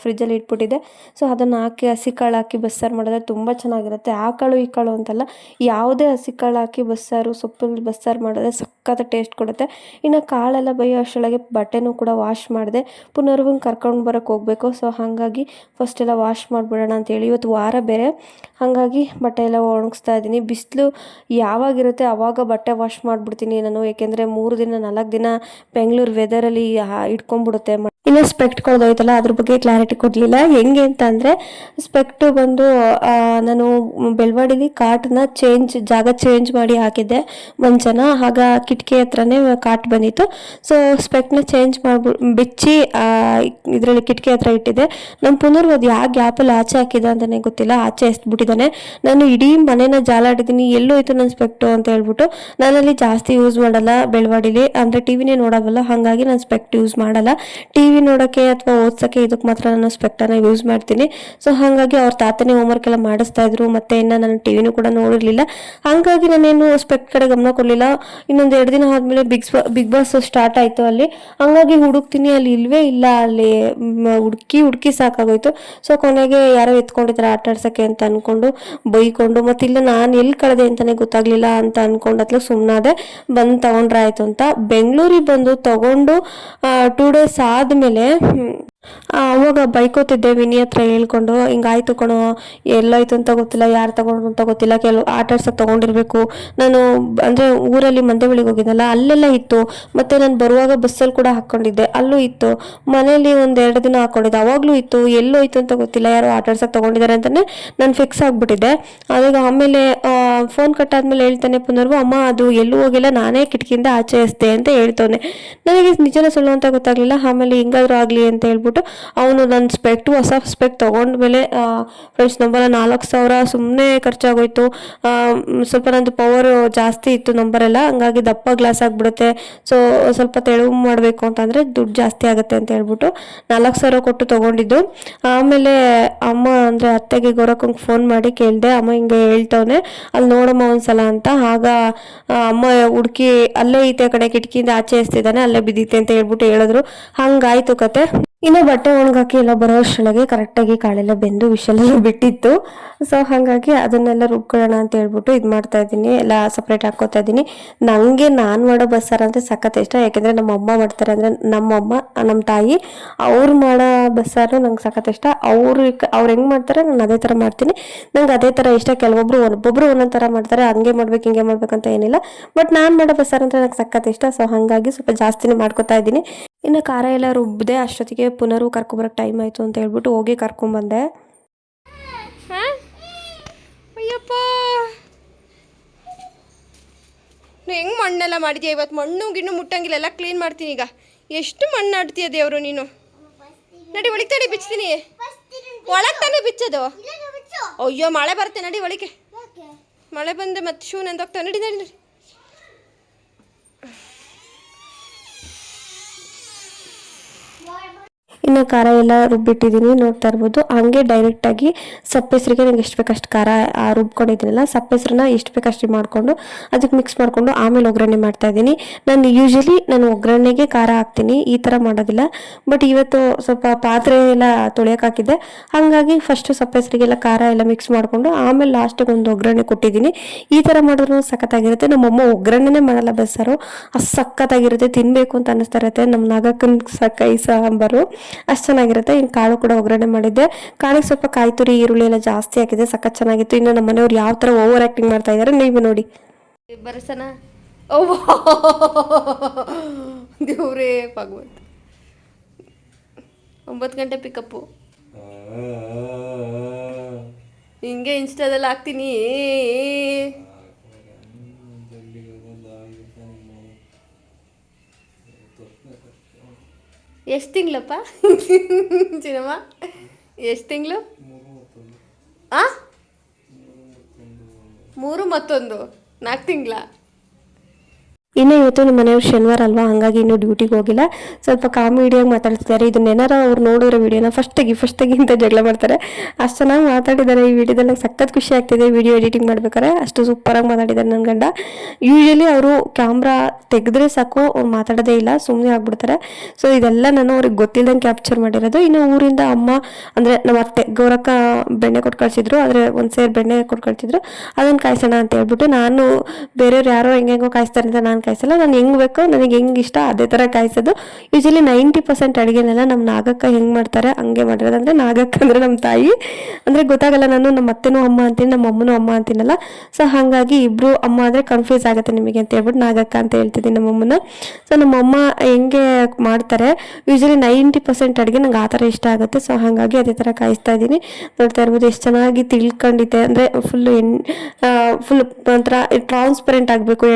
ಫ್ರಿಜ್ಜಲ್ಲಿ ಇಟ್ಬಿಟ್ಟಿದೆ ಸೊ ಅದನ್ನು ಹಾಕಿ, ಹಸಿ ಕಾಳು ಹಾಕಿ ಬಸ್ಸಾರು ಮಾಡಿದ್ರೆ ತುಂಬ ಚೆನ್ನಾಗಿರುತ್ತೆ. ಆ ಕಾಳು, ಈ ಕಾಳು ಅಂತಲ್ಲ, ಯಾವುದೇ ಹಸಿ ಕಾಳು ಹಾಕಿ ಬಸ್ಸಾರು ಸೊಪ್ಪಲ್ಲಿ ಬಸ್ಸಾರು ಮಾಡಿದ್ರೆ ಸಕ್ಕತ್ತ ಟೇಸ್ಟ್ ಕೊಡುತ್ತೆ. ಇನ್ನು ಕಾಳೆಲ್ಲ ಬೈಯೋ ಅಷ್ಟೊಳಗೆ ಬಟ್ಟೆನೂ ಕೂಡ ವಾಶ್ ಮಾಡಿದೆ. ಪುನರ್ಗೂ ಕರ್ಕೊಂಡು ಬರೋಕ್ಕೆ ಹೋಗಬೇಕು. ಸೊ ಹಾಗಾಗಿ ಫಸ್ಟ್ ಎಲ್ಲ ವಾಶ್ ಮಾಡಿಬಿಡೋಣ ಅಂತೇಳಿ ಇವತ್ತು ವಾರ ಬೇರೆ. ಹಾಗಾಗಿ ಬಟ್ಟೆ ಎಲ್ಲ ಒಣಗಿಸ್ತಾ ಇದ್ದೀನಿ. ಬಿಸಿಲು ಯಾವಾಗಿರುತ್ತೆ ಆವಾಗ ಬಟ್ಟೆ ವಾಶ್ ಮಾಡಿಬಿಡ್ತೀನಿ ನಾನು. ಏಕೆಂದರೆ ಮೂರು ದಿನ, ನಾಲ್ಕು ದಿನ ಬೆಂಗಳೂರು ವೆದರಲ್ಲಿ ಇಟ್ಕೊಂಡ್ಬಿಡುತ್ತೆ. ಮ ಇನ್ನು ಸ್ಪೆಕ್ಟ್ ಕೊಡ್ದೋಯ್ತಲ್ಲ ಅದ್ರ ಬಗ್ಗೆ ಕ್ಲಾರಿಟಿ ಕೊಡಲಿಲ್ಲ. ಹೆಂಗೆ ಅಂತ ಅಂದರೆ ಸ್ಪೆಕ್ಟು ಬಂದು ನಾನು ಬೆಳವಾಡಿಲಿ ಕಾಟನ್ನ ಚೇಂಜ್ ಜಾಗ ಚೇಂಜ್ ಮಾಡಿ ಹಾಕಿದ್ದೆ ಮಂಚನ. ಆಗ ಕಿಟಕಿ ಹತ್ರನೇ ಕಾಟ್ ಬಂದಿತ್ತು. ಸೊ ಸ್ಪೆಕ್ಟ್ನ ಚೇಂಜ್ ಮಾಡ್ಬಿ, ಬಿಚ್ಚಿ ಇದರಲ್ಲಿ ಕಿಟಕಿ ಹತ್ರ ಇಟ್ಟಿದ್ದೆ. ನಮ್ಮ ಪುನರ್ ಅದು ಯಾವ ಗ್ಯಾಪಲ್ಲಿ ಆಚೆ ಹಾಕಿದ ಅಂತಲೇ ಗೊತ್ತಿಲ್ಲ. ಆಚೆ ಎಸ್ಬಿಟ್ಟಿದ್ದಾನೆ. ನಾನು ಇಡೀ ಮನೇನ ಜಾಲಾಡಿದ್ದೀನಿ. ಎಲ್ಲೋಯ್ತು ನನ್ನ ಸ್ಪೆಕ್ಟು ಅಂತ ಹೇಳ್ಬಿಟ್ಟು, ನಾನಲ್ಲಿ ಜಾಸ್ತಿ ಯೂಸ್ ಮಾಡಲ್ಲ ಬೆಳವಾಡಿಲಿ. ಅಂದರೆ ಟಿ ವಿನೇ ಹಾಗಾಗಿ ನಾನು ಸ್ಪೆಕ್ಟ್ ಯೂಸ್ ಮಾಡಲ್ಲ. ಟಿ ವಿ ನೋಡೋಕ್ಕೆ ಅಥವಾ ಓದ್ಸೋಕ್ಕೆ ಇದಕ್ಕೆ ಮಾತ್ರ ನಾನು ಸ್ಪೆಕ್ಟನ್ನು ಯೂಸ್ ಮಾಡ್ತೀನಿ. ಸೊ ಹಾಗಾಗಿ ಅವ್ರ ತಾತನೇ ಹೋಮ್ವರ್ಕ್ ಎಲ್ಲ ಮಾಡಿಸ್ತಾ ಇದ್ರು, ಮತ್ತೆ ಇನ್ನು ನಾನು ಟಿ ವಿನೂ ಕೂಡ ನೋಡಿರಲಿಲ್ಲ. ಹಾಗಾಗಿ ನಾನೇನು ಸ್ಪೆಕ್ಟ್ ಕಡೆ ಗಮನ ಕೊಡಲಿಲ್ಲ. ಇನ್ನೊಂದು ಎರಡು ದಿನ ಆದಮೇಲೆ ಬಿಗ್ ಬಿಗ್ ಬಾಸ್ ಸ್ಟಾರ್ಟ್ ಆಯಿತು ಅಲ್ಲಿ. ಹಂಗಾಗಿ ಹುಡುಕ್ತೀನಿ, ಅಲ್ಲಿ ಇಲ್ವೇ ಇಲ್ಲ, ಅಲ್ಲಿ ಹುಡುಕಿ ಹುಡುಕಿ ಸಾಕಾಗೋಯ್ತು. ಸೊ ಕೊನೆಗೆ ಯಾರೋ ಎತ್ಕೊಂಡಿದ್ರೆ ಆಟ ಆಡ್ಸೋಕ್ಕೆ ಅಂತ ಅಂದ್ಕೊಂಡು ಬೈಕೊಂಡು ಇಲ್ಲ ನಾನು ಎಲ್ಲಿ ಕಳೆದೆ ಅಂತಲೇ ಗೊತ್ತಾಗ್ಲಿಲ್ಲ ಅಂತ ಅಂದ್ಕೊಂಡು ಅತ್ಲ ಸುಮ್ಮನಾದೆ ಬಂದು ತಗೊಂಡ್ರೆ ಅಂತ. ಬೆಂಗಳೂರಿಗೆ ಬಂದು ತಗೊಂಡು ಟೂ ಡೇಸ್ ಆದಮೇಲೆ Annene ಅವಾಗ ಬೈಕೋತಿದ್ದೆ ವಿನಿ ಹತ್ರ ಹೇಳ್ಕೊಂಡು ಹಿಂಗಾಯ್ತು ಕಣೋ, ಎಲ್ಲೋಯ್ತು ಅಂತ ಗೊತ್ತಿಲ್ಲ, ಯಾರು ತಗೊಂಡು ಅಂತ ಗೊತ್ತಿಲ್ಲ, ಕೆಲವು ಆಟ ತಗೊಂಡಿರಬೇಕು. ನಾನು ಅಂದರೆ ಊರಲ್ಲಿ ಮಂದೆ ಬಳಿಗೆ ಹೋಗಿದ್ದಲ್ಲ, ಅಲ್ಲೆಲ್ಲ ಇತ್ತು. ಮತ್ತು ನಾನು ಬರುವಾಗ ಬಸ್ಸಲ್ಲಿ ಕೂಡ ಹಾಕ್ಕೊಂಡಿದ್ದೆ ಅಲ್ಲೂ ಇತ್ತು. ಮನೇಲಿ ಒಂದು ಎರಡು ದಿನ ಹಾಕ್ಕೊಂಡಿದ್ದೆ ಅವಾಗಲೂ ಇತ್ತು, ಎಲ್ಲೋಯ್ತು ಅಂತ ಗೊತ್ತಿಲ್ಲ, ಯಾರು ಆಟೋ ಆಡ್ಸಕ್ಕೆ ತೊಗೊಂಡಿದ್ದಾರೆ ಅಂತಲೇ ನಾನು ಫಿಕ್ಸ್ ಆಗಿಬಿಟ್ಟಿದ್ದೆ. ಅದಾಗ ಆಮೇಲೆ ಫೋನ್ ಕಟ್ಟಾದ್ಮೇಲೆ ಹೇಳ್ತಾನೆ ಪುನರ್ವ, ಅಮ್ಮ, ಅದು ಎಲ್ಲೂ ಹೋಗಿಲ್ಲ, ನಾನೇ ಕಿಟಕಿಯಿಂದ ಆಚೆ ಅಂತ ಹೇಳ್ತವನೆ. ನನಗೆ ನಿಜನ ಸುಳ್ಳು ಅಂತ ಗೊತ್ತಾಗಲಿಲ್ಲ, ಆಮೇಲೆ ಹಿಂಗಾದ್ರೂ ಆಗಲಿ ಅಂತ ಹೇಳ್ಬಿಟ್ಟು ಅವನು ನನ್ನ ಸ್ಪೆಕ್ಟು ಹೊಸ ಸ್ಪೆಕ್ಟ್ ತೊಗೊಂಡ್ಮೇಲೆ ಫ್ರೆಂಡ್ಸ್ ನಂಬರ್ ನಾಲ್ಕು ಸಾವಿರ ಸುಮ್ಮನೆ ಖರ್ಚಾಗೋಯ್ತು. ಸ್ವಲ್ಪ ನಂದು ಪವರ್ ಜಾಸ್ತಿ ಇತ್ತು ನಂಬರೆಲ್ಲ ಹಂಗಾಗಿ ದಪ್ಪ ಗ್ಲಾಸ್ ಆಗಿಬಿಡುತ್ತೆ. ಸೊ ಸ್ವಲ್ಪ ತೆಳು ಮಾಡಬೇಕು ಅಂತಂದರೆ ದುಡ್ಡು ಜಾಸ್ತಿ ಆಗುತ್ತೆ ಅಂತ ಹೇಳ್ಬಿಟ್ಟು ನಾಲ್ಕು ಸಾವಿರ ಕೊಟ್ಟು ತೊಗೊಂಡಿದ್ದು. ಆಮೇಲೆ ಅಮ್ಮ ಅಂದರೆ ಅತ್ತೆಗೆ ಗೌರಕ್ಕಂಗೆ ಫೋನ್ ಮಾಡಿ ಕೇಳಿದೆ, ಅಮ್ಮ ಹಿಂಗೆ ಹೇಳ್ತವನೆ, ಅಲ್ಲಿ ನೋಡಮ್ಮ ಒಂದ್ಸಲ ಅಂತ. ಆಗ ಅಮ್ಮ ಹುಡುಕಿ ಅಲ್ಲೇ ಈತೆ ಕಡೆ ಕಿಟಕಿಯಿಂದ ಆಚೆ ಎಸ್ತಿದ್ದಾನೆ, ಅಲ್ಲೇ ಬಿದ್ದಿತ್ತೆ ಅಂತ ಹೇಳ್ಬಿಟ್ಟು ಹೇಳಿದ್ರು. ಹಂಗಾಯ್ತು ಕತೆ. ಇನ್ನು ಬಟ್ಟೆ ಒಣಗಾಕಿ ಎಲ್ಲ ಬರೋ ಅಷ್ಟೊಳಗೆ ಕರೆಕ್ಟಾಗಿ ಕಾಳೆಲ್ಲ ಬೆಂದು ವಿಷಲೆಲ್ಲ ಬಿಟ್ಟಿತ್ತು. ಸೊ ಹಾಗಾಗಿ ಅದನ್ನೆಲ್ಲ ರುಬ್ಕೊಳ್ಳೋಣ ಅಂತ ಹೇಳ್ಬಿಟ್ಟು ಇದು ಮಾಡ್ತಾ ಇದ್ದೀನಿ. ಎಲ್ಲ ಸಪ್ರೇಟ್ ಹಾಕ್ಕೋತಾ ಇದ್ದೀನಿ. ನನಗೆ ನಾನು ಮಾಡೋ ಬಸ್ಸಾರ ಅಂದರೆ ಸಖತ್ ಇಷ್ಟ. ಯಾಕೆಂದರೆ ನಮ್ಮ ಅಮ್ಮ ಮಾಡ್ತಾರೆ ಅಂದರೆ ನಮ್ಮಮ್ಮ ನಮ್ಮ ತಾಯಿ ಅವ್ರು ಮಾಡೋ ಬಸ್ಸಾರು ನಂಗೆ ಸಖತ್ ಇಷ್ಟ. ಅವರು ಅವ್ರು ಹೆಂಗೆ ಮಾಡ್ತಾರೆ ನಾನು ಅದೇ ಥರ ಮಾಡ್ತೀನಿ. ನಂಗೆ ಅದೇ ಥರ ಇಷ್ಟ. ಕೆಲವೊಬ್ರು ಒಬ್ಬೊಬ್ರು ಒಂದೊಂದು ಥರ ಮಾಡ್ತಾರೆ. ಹಂಗೆ ಮಾಡ್ಬೇಕು, ಹಿಂಗೆ ಮಾಡ್ಬೇಕಂತ ಏನಿಲ್ಲ. ಬಟ್ ನಾನು ಮಾಡೋ ಬಸ್ಸಾರು ಅಂದರೆ ನಂಗೆ ಸಖತ್ ಇಷ್ಟ. ಸೊ ಹಾಗಾಗಿ ಸ್ವಲ್ಪ ಜಾಸ್ತಿನೇ ಮಾಡ್ಕೊತಾ ಇದ್ದೀನಿ. ಇನ್ನು ಖಾರ ಎಲ್ಲ ರುಬ್ಬಿದೆ ಅಷ್ಟೊತ್ತಿಗೆ ಪುನರು ಕರ್ಕೊಂಬರಕ್ಕೆ ಟೈಮ್ ಆಯಿತು ಅಂತ ಹೇಳ್ಬಿಟ್ಟು ಹೋಗಿ ಕರ್ಕೊಂಬಂದೆ ಅಯ್ಯಪ್ಪ. ಹೆಂಗೆ ಮಣ್ಣೆಲ್ಲ ಮಾಡಿದ್ಯಾ ಇವತ್ತು ಮಣ್ಣು, ಗಿಣ್ಣು ಮುಟ್ಟಂಗಿಲ್ಲ, ಎಲ್ಲ ಕ್ಲೀನ್ ಮಾಡ್ತೀನಿ ಈಗ. ಎಷ್ಟು ಮಣ್ಣು ಆಡ್ತೀಯ ದೇವರು ನೀನು? ನಡಿ ಒಳಗೆ ತಡಿ ಬಿಚ್ತೀನಿ. ಒಳಗೆ ತಾನೇ ಬಿಚ್ಚೋದು? ಅಯ್ಯೋ, ಮಳೆ ಬರುತ್ತೆ, ನಡಿ ಒಳಗೆ. ಮಳೆ ಬಂದೆ ಮತ್ತೆ ಶೂ ನೆಂದೋಗ್ತಾವೆ ನಡಿ ನಡಿ ನಡಿ. ಇನ್ನು ಖಾರ ಎಲ್ಲ ರುಬ್ಬಿಟ್ಟಿದ್ದೀನಿ ನೋಡ್ತಾ ಇರ್ಬೋದು. ಹಂಗೆ ಡೈರೆಕ್ಟಾಗಿ ಸಪ್ಪೆಸ್ರಿಗೆ ನಂಗೆ ಎಷ್ಟು ಬೇಕಷ್ಟು ಖಾರ ರುಬ್ಕೊಂಡಿದ್ದೀನಲ್ಲ, ಸಪ್ಪೆಸ್ರನ್ನ ಎಷ್ಟು ಬೇಕಷ್ಟು ಮಾಡಿಕೊಂಡು ಅದಕ್ಕೆ ಮಿಕ್ಸ್ ಮಾಡಿಕೊಂಡು ಆಮೇಲೆ ಒಗ್ಗರಣೆ ಮಾಡ್ತಾ ಇದ್ದೀನಿ. ನಾನು ಯೂಶಲಿ ನಾನು ಒಗ್ಗರಣೆಗೆ ಖಾರ ಹಾಕ್ತೀನಿ, ಈ ಥರ ಮಾಡೋದಿಲ್ಲ. ಬಟ್ ಇವತ್ತು ಸ್ವಲ್ಪ ಪಾತ್ರೆ ಎಲ್ಲ ತೊಳೆಯೋಕೆ ಹಾಕಿದ್ದೆ. ಹಾಗಾಗಿ ಫಸ್ಟು ಸಪ್ಪೆಸ್ರಿಗೆಲ್ಲ ಖಾರ ಎಲ್ಲ ಮಿಕ್ಸ್ ಮಾಡಿಕೊಂಡು ಆಮೇಲೆ ಲಾಸ್ಟಿಗೆ ಒಂದು ಒಗ್ಗರಣೆ ಕೊಟ್ಟಿದ್ದೀನಿ. ಈ ಥರ ಮಾಡಿದ್ರು ಸಖತ್ತಾಗಿರುತ್ತೆ. ನಮ್ಮಮ್ಮ ಒಗ್ಗರಣೆನೇ ಮಾಡಲ್ಲ ಬಸ್ಸಾರು ಅಷ್ಟು ಸಖತ್ತಾಗಿರುತ್ತೆ ತಿನ್ನಬೇಕು ಅಂತ ಅನ್ನಿಸ್ತಾ ಇರುತ್ತೆ. ನಮ್ಮ ನಾಗಕ್ಕನ ಸಹ ಕೈ ಸಾಂಬಾರು. ಅಷ್ಟು ಚೆನ್ನಾಗಿರುತ್ತೆ. ಇನ್ನು ಕಾಳು ಕೂಡ ಒಗ್ಗರಣೆ ಮಾಡಿದ್ದೆ. ಕಾಳಿಗೆ ಸ್ವಲ್ಪ ಕಾಯಿ ತುರಿ ಈರುಳ್ಳಿ ಎಲ್ಲ ಜಾಸ್ತಿ ಹಾಕಿದೆ ಸಖತ್ ಚೆನ್ನಾಗಿತ್ತು. ಇನ್ನು ನಮ್ಮ ಮನೆಯವ್ರು ಯಾವ ಥರ ಓವರ್ ಆ್ಯಕ್ಟಿಂಗ್ ಮಾಡ್ತಾ ಇದ್ದಾರೆ ನೀವು ನೋಡಿ. ಬರಸನ? ದೇವ್ರೇ, ಭಗವಂತ. ಒಂಬತ್ತು ಗಂಟೆ ಪಿಕಪ್ಪು. ಹಿಂಗೆ ಇನ್ಸ್ಟಾದಲ್ಲಿ ಹಾಕ್ತೀನಿ. ಎಷ್ಟು ತಿಂಗಳಪ್ಪ ಚಿನ್ನಮ್ಮ ಎಷ್ಟು ತಿಂಗಳು ಆ ಮೂರು ಮತ್ತೊಂದು ನಾಲ್ಕು ತಿಂಗಳ ಇನ್ನು ಇವತ್ತು ನಮ್ಮ ಮನೆಯವ್ರು ಶನಿವಾರ ಅಲ್ವಾ? ಹಂಗಾಗಿ ಇನ್ನೂ ಡ್ಯೂಟಿಗೆ ಹೋಗಿಲ್ಲ. ಸ್ವಲ್ಪ ಕಾಮಿಡಿಯಾಗಿ ಮಾತಾಡ್ತಿದ್ದಾರೆ. ಇದನ್ನೇನಾರ ಅವ್ರು ನೋಡಿರೋ ವಿಡಿಯೋನ ಫಸ್ಟ್ ತೆಗಿ ಫಸ್ಟ್ ಜಗಳ ಮಾಡ್ತಾರೆ. ಅಷ್ಟು ಚೆನ್ನಾಗಿ ಮಾತಾಡಿದ್ದಾರೆ ಈ ವಿಡಿಯೋದಲ್ಲಿ ನಂಗೆ ಸಖತ್ ಖುಷಿ ಆಗ್ತಿದೆ ವಿಡಿಯೋ ಎಡಿಟಿಂಗ್ ಮಾಡ್ಬೇಕಾದ್ರೆ. ಅಷ್ಟು ಸೂಪರಾಗಿ ಮಾತಾಡಿದ್ದಾರೆ ನನ್ನ ಗಂಡ. ಯೂಶಲಿ ಅವರು ಕ್ಯಾಮ್ರಾ ತೆಗೆದ್ರೆ ಸಾಕು ಮಾತಾಡೋದೇ ಇಲ್ಲ ಸುಮ್ಮನೆ ಆಗ್ಬಿಡ್ತಾರೆ. ಸೊ ಇದೆಲ್ಲ ನಾನು ಅವ್ರಿಗೆ ಗೊತ್ತಿಲ್ಲದಂಗೆ ಕ್ಯಾಪ್ಚರ್ ಮಾಡಿರೋದು. ಇನ್ನು ಊರಿಂದ ಅಮ್ಮ, ಅಂದರೆ ನಮ್ಮ ಅತ್ತೆ, ಗೌರಕ್ಕ ಬೆಣ್ಣೆ ಕೊಟ್ಟು ಕಳಿಸಿದ್ರು. ಆದರೆ ಒಂದು ಸೇರು ಬೆಣ್ಣೆ ಕೊಟ್ಟು ಕಳಿಸಿದ್ರು. ಅದನ್ನು ಕಾಯಿಸೋಣ ಅಂತ ಹೇಳ್ಬಿಟ್ಟು ನಾನು ಬೇರೆಯವ್ರು ಯಾರೋ ಹೆಂಗೆಂಗೋ ಕಾಯಿಸ್ತಾರೆ ಅಂತ ನಾನು ಕಾಯಿಸಲ್ಲ. ನಾನು ಹೆಂಗೆ ಬೇಕೋ ನನಗೆ ಹೆಂಗೆ ಇಷ್ಟ ಅದೇ ಥರ ಕಾಯಿಸೋದು. ಯೂಶಲಿ ನೈಂಟಿ ಪರ್ಸೆಂಟ್ ಅಡುಗೆನೆಲ್ಲ ನಮ್ಮ ನಾಗಕ್ಕ ಹೆಂಗೆ ಮಾಡ್ತಾರೆ, ಹಂಗೆ ಮಾಡಿರೋದು. ಅಂದರೆ ನಾಗಕ್ಕ ಅಂದರೆ ನಮ್ಮ ತಾಯಿ. ಅಂದರೆ ಗೊತ್ತಾಗಲ್ಲ, ನಾನು ನಮ್ಮ ಅತ್ತೆನೂ ಅಮ್ಮ ಅಂತೀನಿ, ನಮ್ಮ ಅಮ್ಮನೂ ಅಮ್ಮ ಅಂತೀನಲ್ಲ. ಸೊ ಹಾಗಾಗಿ ಇಬ್ಬರು ಅಮ್ಮ ಅಂದರೆ ಕನ್ಫ್ಯೂಸ್ ಆಗುತ್ತೆ ನಿಮಗೆ ಅಂತ ಹೇಳ್ಬಿಟ್ಟು ನಾಗಕ್ಕ ಅಂತ ಹೇಳ್ತಿದ್ದೀನಿ ನಮ್ಮಮ್ಮನ ಸೊ ನಮ್ಮಮ್ಮ ಹೆಂಗೆ ಮಾಡ್ತಾರೆ ಯೂಶಲಿ ನೈಂಟಿ ಪರ್ಸೆಂಟ್ ಅಡುಗೆ ನಂಗೆ ಆ ಥರ ಇಷ್ಟ ಆಗುತ್ತೆ. ಸೊ ಹಾಗಾಗಿ ಅದೇ ಥರ ಕಾಯಿಸ್ತಾ ಇದ್ದೀನಿ. ನೋಡ್ತಾ ಇರ್ಬೋದು ಎಷ್ಟು ಚೆನ್ನಾಗಿ ತಿಳ್ಕೊಂಡಿದೆ ಅಂದರೆ ಫುಲ್ಲು ಎಣ್ಣೆ ಫುಲ್ ಒಂಥರ ಟ್ರಾನ್ಸ್ಪರೆಂಟ್ ಆಗಬೇಕು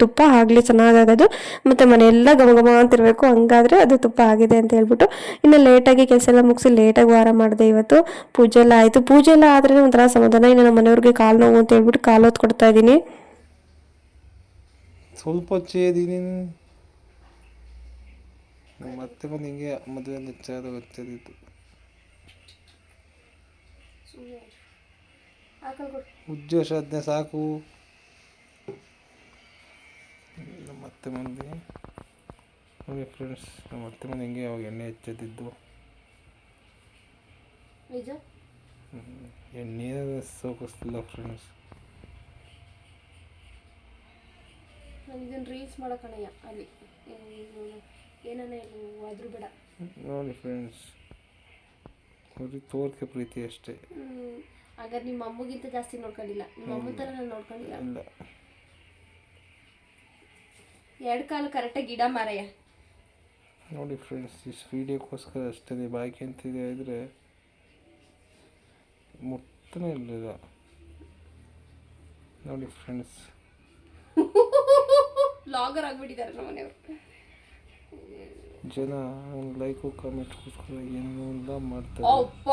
ತುಪ್ಪ. ಆಗಲಿ ಚೆನ್ನಾಗಾಗೋದು ಮತ್ತು ಮನೆಯೆಲ್ಲ ಗಮಗಮ ಅಂತ ಅಂತಿರಬೇಕು ಹಂಗಾದ್ರೆ ಅದು ತುಪ್ಪ ಆಗಿದೆ ಅಂತ ಹೇಳ್ಬಿಟ್ಟು ಇನ್ನು ಲೇಟಾಗಿ ಕೆಲಸ ಎಲ್ಲ ಮುಗಿಸಿ ಲೇಟಾಗಿ ವಾರ ಮಾಡಿದೆ ಇವತ್ತು. ಪೂಜೆ ಎಲ್ಲ ಆಯಿತು. ಪೂಜೆ ಎಲ್ಲ ಆದ್ರೆ ಒಂಥರ ಸಮಾಧಾನ. ಇನ್ನು ನಮ್ಮ ಮನೆಯವ್ರಿಗೆ ಕಾಲು ನೋವು ಅಂತ ಹೇಳ್ಬಿಟ್ಟು ಕಾಲು ಹೊತ್ತು ಕೊಡ್ತಾ ಇದ್ದೀನಿ. ಸ್ವಲ್ಪ ಚೇದಿನಿ ಮತ್ತೆ ಬಂದು ಹಿಂಗೆ ಮದುವೆ ಹೆಚ್ಚಾದ ಅದನ್ನೇ ಸಾಕು. ನಮ್ಮ ಮುಂದೆ. ನೋಡಿ ಫ್ರೆಂಡ್ಸ್ ನಮ್ಮ ಮತ್ತೆ ಮಂದಿ ಹಿಂಗೆ ಅವಾಗ ಎಣ್ಣೆ ಹೆಚ್ಚದಿದ್ದು ಎಣ್ಣೆ ಸೋಕಿಸ್ತಿಲ್ಲ ಫ್ರೆಂಡ್ಸ್ ರೀಲ್ಸ್ ಅಲ್ಲಿ. ಏನಾನ ಆದರೂ ಬೇಡ. ನೋಡಿ ಫ್ರೆಂಡ್ಸ್ ಬರೀ ತೋರ್ಕೆ ಪ್ರೀತಿ ಅಷ್ಟೇ. ಹಾಗಾದ್ರೆ ನಿಮ್ಮ ಅಮ್ಮಗಿಂತ ಜಾಸ್ತಿ ನೋಡ್ಕೊಂಡಿಲ್ಲ. ನಿಮ್ಮ ಅಮ್ಮ ಥರ ನಾನು ನೋಡ್ಕೊಂಡಿಲ್ಲ? ಇಲ್ಲ. ಎರಡು ಕಾಲು ಕರೆಕ್ಟಾಗಿ ಗಿಡ ಮಾರಯ್ಯ. ನೋಡಿ ಫ್ರೆಂಡ್ಸ್ ಇಷ್ಟು ವೀಡಿಯೋಕ್ಕೋಸ್ಕರ ಅಷ್ಟೇ ಬಾಕಿ ಅಂತಿದೆ ಆದರೆ ಮುಟ್ಟನೇ ಇರಲಿಲ್ಲ. ನೋಡಿ ಫ್ರೆಂಡ್ಸ್ ಲಾಗರ್ ಆಗಿಬಿಟ್ಟಿದ್ದಾರೆ ನಮ್ಮ ಮನೆಯವರು. ಜನ ಲೈಕು ಕಾಮೆಂಟ್ಗೋಸ್ಕರ ಏನೋ ಎಲ್ಲ ಮಾಡ್ತಾರೆ. ಅಪ್ಪ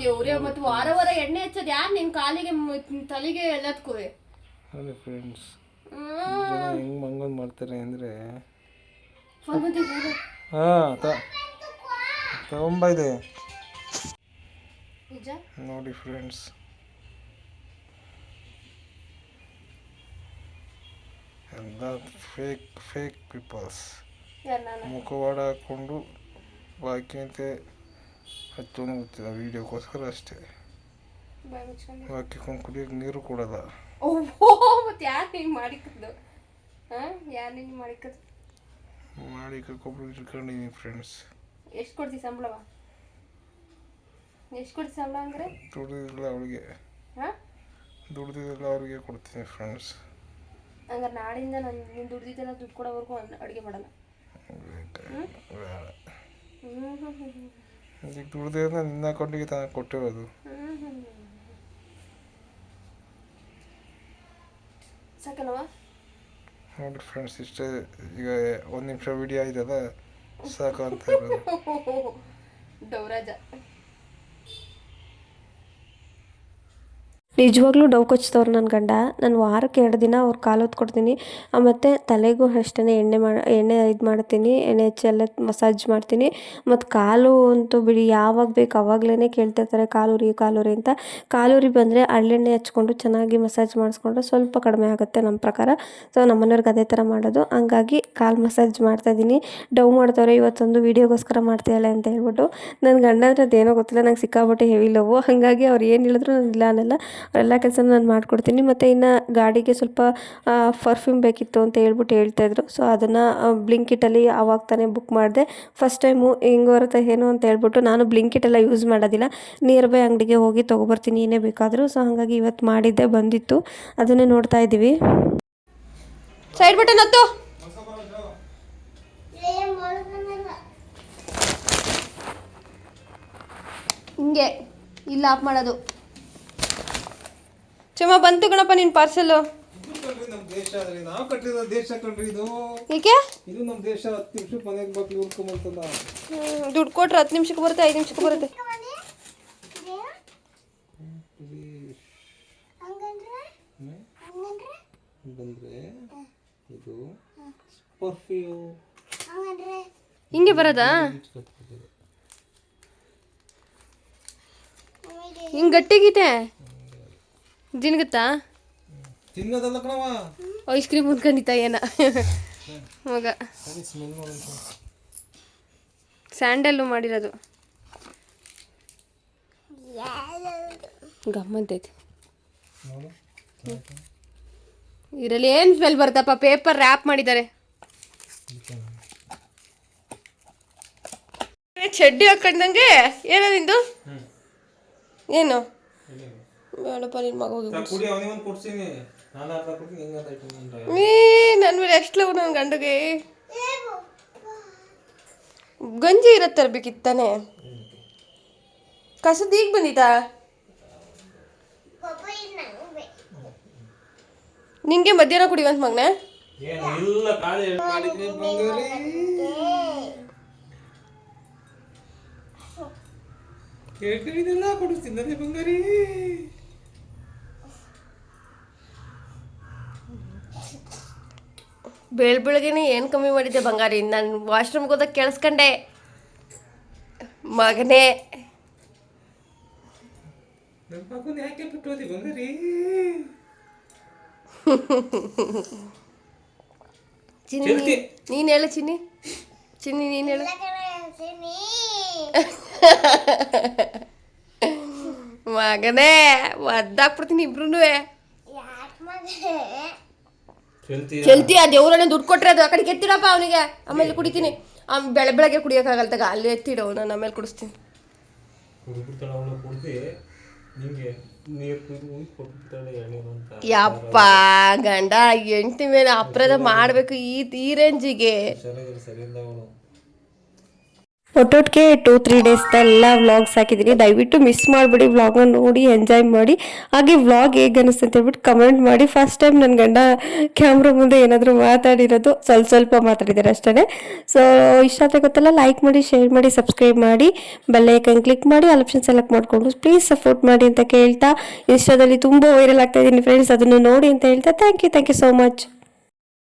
ದೇವ್ರೆ ಮತ್ತು ವಾರ ವಾರ ಎಣ್ಣೆ ಹಚ್ಚೋದು ಯಾರು ನಿನ್ನ ಕಾಲಿಗೆ ತಲೆಗೆ ಎಲ್ಲದಕ್ಕೂ? ನೋಡಿ ಫ್ರೆಂಡ್ಸ್ ಜನ ಹೆಂಗೆ ಮಂಗೊಂದು ಮಾಡ್ತಾರೆ ಅಂದರೆ ಹಾಂ ತಗೊಂಬೈದೆ ನೋಡಿ ಫ್ರೆಂಡ್ಸ್. ಎಲ್ಲ ಫೇಕ್ ಫೇಕ್ ಪೀಪಲ್ಸ್ ಮುಖವಾಡ ಹಾಕ್ಕೊಂಡು ಬಾಕಿ ಅಂತ ಹಚ್ಚೋನು ಗೊತ್ತಿಲ್ಲ ವೀಡಿಯೋಕ್ಕೋಸ್ಕರ ಅಷ್ಟೇ. ಬಾಕಿ ಕುಡಿಯೋಕೆ ನೀರು ಕೊಡಲ್ಲ. ಓಹೋ ಮತ್ತೆ ಯಾರು ಹಿಂಗೆ ಮಾಡಿಕದ್ದು? ಹಾಂ ಯಾರು ನಿಂಗೆ ಮಾಡಿಕದ್ದು? ಮಾಡಿ ಕರ್ಕೊಬ್ರು ಇಟ್ಕೊಂಡಿದ್ದೀನಿ ಫ್ರೆಂಡ್ಸ್ ಎಷ್ಟು ಕೊಡ್ತೀವಿ ಸಂಬಳವ? ಎಷ್ಟು ಕೊಡ್ತೀವಿ ಸಂಬಳ ಅಂದರೆ? ದುಡ್ದಿಲ್ಲ ಅವಳಿಗೆ ಹಾಂ? ದುಡ್ದಿಲ್ಲ ಅವ್ರಿಗೆ ಕೊಡ್ತೀನಿ ಫ್ರೆಂಡ್ಸ್ ಹಂಗಾರೆ ನಾಳಿಂದ ನಾನು ನೀನು ದುಡ್ದಿದ್ದೆಲ್ಲ ದುಡ್ಡು ಕೊಡೋವರೆಗೂ ಅಡುಗೆ ಮಾಡಲ್ಲ. ಹ್ಞೂ ಹ್ಞೂ ಹ್ಞೂ ಹ್ಞೂ ಹ್ಞೂ ನೋಡಿ ಫ್ರೆಂಡ್ಸ್ ಇಷ್ಟೇ. ಈಗ ಒಂದು ನಿಮಿಷ ವಿಡಿಯೋ ಆಯ್ತದ ಸಾಕು ಅಂತ ಡೌರಾಜ. ನಿಜವಾಗ್ಲೂ ಡವ್ ಕೊಚ್ತವ್ರು ನನ್ನ ಗಂಡ. ನಾನು ವಾರಕ್ಕೆ ಎರಡು ದಿನ ಅವ್ರು ಕಾಲು ಹೊತ್ಕೊಡ್ತೀನಿ. ಮತ್ತು ತಲೆಗೂ ಅಷ್ಟೇ ಎಣ್ಣೆ ಮಾಡಿ ಎಣ್ಣೆ ಇದು ಮಾಡ್ತೀನಿ. ಎಣ್ಣೆ ಹಚ್ಚಿ ಎಲ್ಲ ಮಸಾಜ್ ಮಾಡ್ತೀನಿ. ಮತ್ತು ಕಾಲು ಅಂತೂ ಬಿಡಿ ಯಾವಾಗ ಬೇಕು ಆವಾಗಲೇ ಕೇಳ್ತಿರ್ತಾರೆ ಕಾಲೂರಿ ಕಾಲೂರಿ ಅಂತ. ಕಾಲೂರಿ ಬಂದರೆ ಹಳ್ಳೆಣ್ಣೆ ಹಚ್ಕೊಂಡು ಚೆನ್ನಾಗಿ ಮಸಾಜ್ ಮಾಡಿಸ್ಕೊಂಡ್ರೆ ಸ್ವಲ್ಪ ಕಡಿಮೆ ಆಗುತ್ತೆ ನಮ್ಮ ಪ್ರಕಾರ. ಸೊ ನಮ್ಮ ಮನೆಯವ್ರಿಗೆ ಅದೇ ಥರ ಮಾಡೋದು. ಹಂಗಾಗಿ ಕಾಲು ಮಸಾಜ್ ಮಾಡ್ತಾಯಿದ್ದೀನಿ ಡವ್ ಮಾಡ್ತವ್ರೆ, ಇವತ್ತೊಂದು ವೀಡಿಯೋಗೋಸ್ಕರ ಮಾಡ್ತಾಯಿಲ್ಲ ಅಂತ ಹೇಳ್ಬಿಟ್ಟು. ನನ್ನ ಗಂಡ ಅಂದರೆ ಅದೇನೋ ಗೊತ್ತಿಲ್ಲ, ನಂಗೆ ಸಿಕ್ಕಾಪಟ್ಟೆ ಹೆವಿ ಲವ್. ಹಾಗಾಗಿ ಅವ್ರು ಏನು ಹೇಳಿದ್ರು ನಾನು ಇಲ್ಲ ಅನ್ನಲ್ಲ. ಎಲ್ಲ ಕೆಲಸ ನಾನು ಮಾಡಿಕೊಡ್ತೀನಿ. ಮತ್ತು ಇನ್ನು ಗಾಡಿಗೆ ಸ್ವಲ್ಪ ಪರ್ಫ್ಯೂಮ್ ಬೇಕಿತ್ತು ಅಂತ ಹೇಳ್ಬಿಟ್ಟು ಹೇಳ್ತಾಯಿದ್ರು ಸೊ ಅದನ್ನು ಬ್ಲಿಂಕಿಟಲ್ಲಿ ಆವಾಗ ತಾನೇ ಬುಕ್ ಮಾಡಿದೆ. ಫಸ್ಟ್ ಟೈಮು ಹೆಂಗೆ ಬರುತ್ತೆ ಏನು ಅಂತ ಹೇಳ್ಬಿಟ್ಟು ನಾನು ಬ್ಲಿಂಕಿಟೆಲ್ಲ ಯೂಸ್ ಮಾಡೋದಿಲ್ಲ. ನಿಯರ್ ಬೈ ಅಂಗಡಿಗೆ ಹೋಗಿ ತೊಗೊಬರ್ತೀನಿ, ಏನೇ ಬೇಕಾದರೂ. ಸೊ ಹಾಗಾಗಿ ಇವತ್ತು ಮಾಡಿದ್ದೆ, ಬಂದಿತ್ತು. ಅದನ್ನೇ ನೋಡ್ತಾ ಇದ್ದೀವಿ. ಸೈಡ್ ಬಟನ್ ಹತ್ತು. ಹಿಂಗೆ, ಇಲ್ಲ ಆಫ್ ಮಾಡೋದು. ಚಮ್ಮ ಬಂತು ಗಣಪ್ಪ ನಿನ್ ಪಾರ್ಸೆಲ್ ದೇಶ ಏಕೆ? ಇದು ನಮ್ಮ ಹತ್ತು ಮನೆಗೆ ಉಳ್ಕೊಂಬರ್ತದ ದುಡ್ಡು ಕೊಟ್ರೆ ಹತ್ತು ನಿಮಿಷಕ್ಕೆ ಬರುತ್ತೆ ಐದು ನಿಮಿಷಕ್ಕೆ ಬರುತ್ತೆ. ಬಂದ್ರೆ ಇದು ಪರ್ಫ್ಯೂಮ್ ಹಿಂಗೆ ಬರೋದಾ? ಹಿಂಗೆ ಗಟ್ಟಿಗಿದೆ ತಿನ್ನೋದಲ್ಲ ಕಣವ ಐಸ್ ಕ್ರೀಮ್ ಮುನ್ಕೊಂಡಿತ್ತ ಏನ? ಮಗ. ಸ್ಯಾಂಡಲ್ಲು ಮಾಡಿರೋದು. ಗಮ್ಮಂತೈತಿ ನೋಡು. ಇದರಲ್ಲಿ ಏನು ಸ್ಮೆಲ್ ಬರ್ತಪ್ಪ ಪೇಪರ್ ರ್ಯಾಪ್ ಮಾಡಿದ್ದಾರೆ. ಚಡ್ಡಿ ಹಾಕೊಂಡಂಗೆ? ಏನೋ ನಿಂದು? ಏನು? ಬೇಡಪ್ಪ ನಿನ್ನ ಮಗ ಹೋಗಿ ಕುಡಿ ಅವನಿಗೆ ಒಂದು ಕೊಡ್ತೀನಿ ನಾನು ಅರ್ಧ ಕೊಡ್ತೀನಿ ಹಿಂಗೆ ಅರ್ಧ ಇಟ್ಕೊಂಡು ನೀ ನನ್ನ ಮೇಲೆ ಎಷ್ಟು ಲವ್ ನನ್ನ ಗಂಡಗೆ? ಗಂಜಿ ಇರತ್ತೆ ತರಬೇಕಿತ್ತಾನೆ ಕಸದ ಈಗ ಬಂದಿತಾ ನಂಗೆ ಮಧ್ಯಾಹ್ನ ಕುಡಿವಂತ ಮಗನ? ಕೇಳ್ಕೊಂಡಿದ್ದೆಲ್ಲ ಕೊಡಿಸ್ತೀನಿ ಬಂಗಾರಿ. ಬೆಳ್ ಬೆಳಗ್ಗೆನೆ ಏನು ಕಮ್ಮಿ ಮಾಡಿದ್ದೆ ಬಂಗಾರಿ? ನಾನು ವಾಶ್ರೂಮ್ಗೆ ಹೋದಾಗ ಕೇಳಿಸ್ಕೊಂಡೆ. ಮಗನೇ. ಚಿನ್ನಿ. ನೀನು ಹೇಳು ಚಿನ್ನಿ. ಚಿನ್ನಿ ನೀನು ಹೇಳು. ಮಗನೇ ಒದ್ದಾಕ್ಬಿಡ್ತೀನಿ ಇಬ್ರು ಚೆಲ್ತಿ ಆ ದೇವ್ರನ್ನ ದುಡ್ಡು ಕೊಟ್ರೆ ಅದು ಆ ಕಡೆ ಎತ್ತಿಡಪ್ಪ ಅವನಿಗೆ. ಆಮೇಲೆ ಕುಡಿತೀನಿ. ಆ ಬೆಳೆ ಬೆಳಗ್ಗೆ ಕುಡಿಯೋಕ್ಕಾಗಲ್ಲ ತಗ ಅಲ್ಲಿ ಎತ್ತಿಡೋ ನಾನು ಆಮೇಲೆ ಕುಡಿಸ್ತೀನಿ. ಯಪ್ಪ ಗಂಡ ಎಂಟಿ ಮೇಲೆ ಅಪ್ರದ ಮಾಡಬೇಕು ಈ ಈ ರೇಂಜಿಗೆ ಒಟ್ಟೊಟ್ಟಿಗೆ ಟೂ ತ್ರೀ ಡೇಸ್ದೆಲ್ಲ ವ್ಲಾಗ್ಸ್ ಹಾಕಿದ್ದೀನಿ ದಯವಿಟ್ಟು ಮಿಸ್ ಮಾಡಿಬಿಡಿ ವ್ಲಾಗ್ನ ನೋಡಿ ಎಂಜಾಯ್ ಮಾಡಿ. ಹಾಗೆ ವ್ಲಾಗ್ ಹೇಗೆ ಅನಿಸ್ತು ಅಂತ ಹೇಳ್ಬಿಟ್ಟು ಕಮೆಂಟ್ ಮಾಡಿ. ಫಸ್ಟ್ ಟೈಮ್ ನನ್ನ ಗಂಡ ಕ್ಯಾಮ್ರಾ ಮುಂದೆ ಏನಾದರೂ ಮಾತಾಡಿರೋದು ಸ್ವಲ್ಪ ಸ್ವಲ್ಪ ಮಾತಾಡಿದ್ದಾರೆ ಅಷ್ಟೇ ಸೊ ಇಷ್ಟ ಆದರೆ ಗೊತ್ತಲ್ಲ ಲೈಕ್ ಮಾಡಿ ಶೇರ್ ಮಾಡಿ ಸಬ್ಸ್ಕ್ರೈಬ್ ಮಾಡಿ ಬೆಲ್ಲೈಕನ್ ಕ್ಲಿಕ್ ಮಾಡಿ ಆಪ್ಷನ್ ಸೆಲೆಕ್ಟ್ ಮಾಡಿಕೊಂಡು ಪ್ಲೀಸ್ ಸಪೋರ್ಟ್ ಮಾಡಿ ಅಂತ ಕೇಳ್ತಾ. ಇನ್ಸ್ಟಾದಲ್ಲಿ ತುಂಬ ವೈರಲ್ ಆಗ್ತಾ ಇದ್ದೀನಿ ಫ್ರೆಂಡ್ಸ್ ಅದನ್ನು ನೋಡಿ ಅಂತ ಹೇಳ್ತಾ. Thank you thank you so much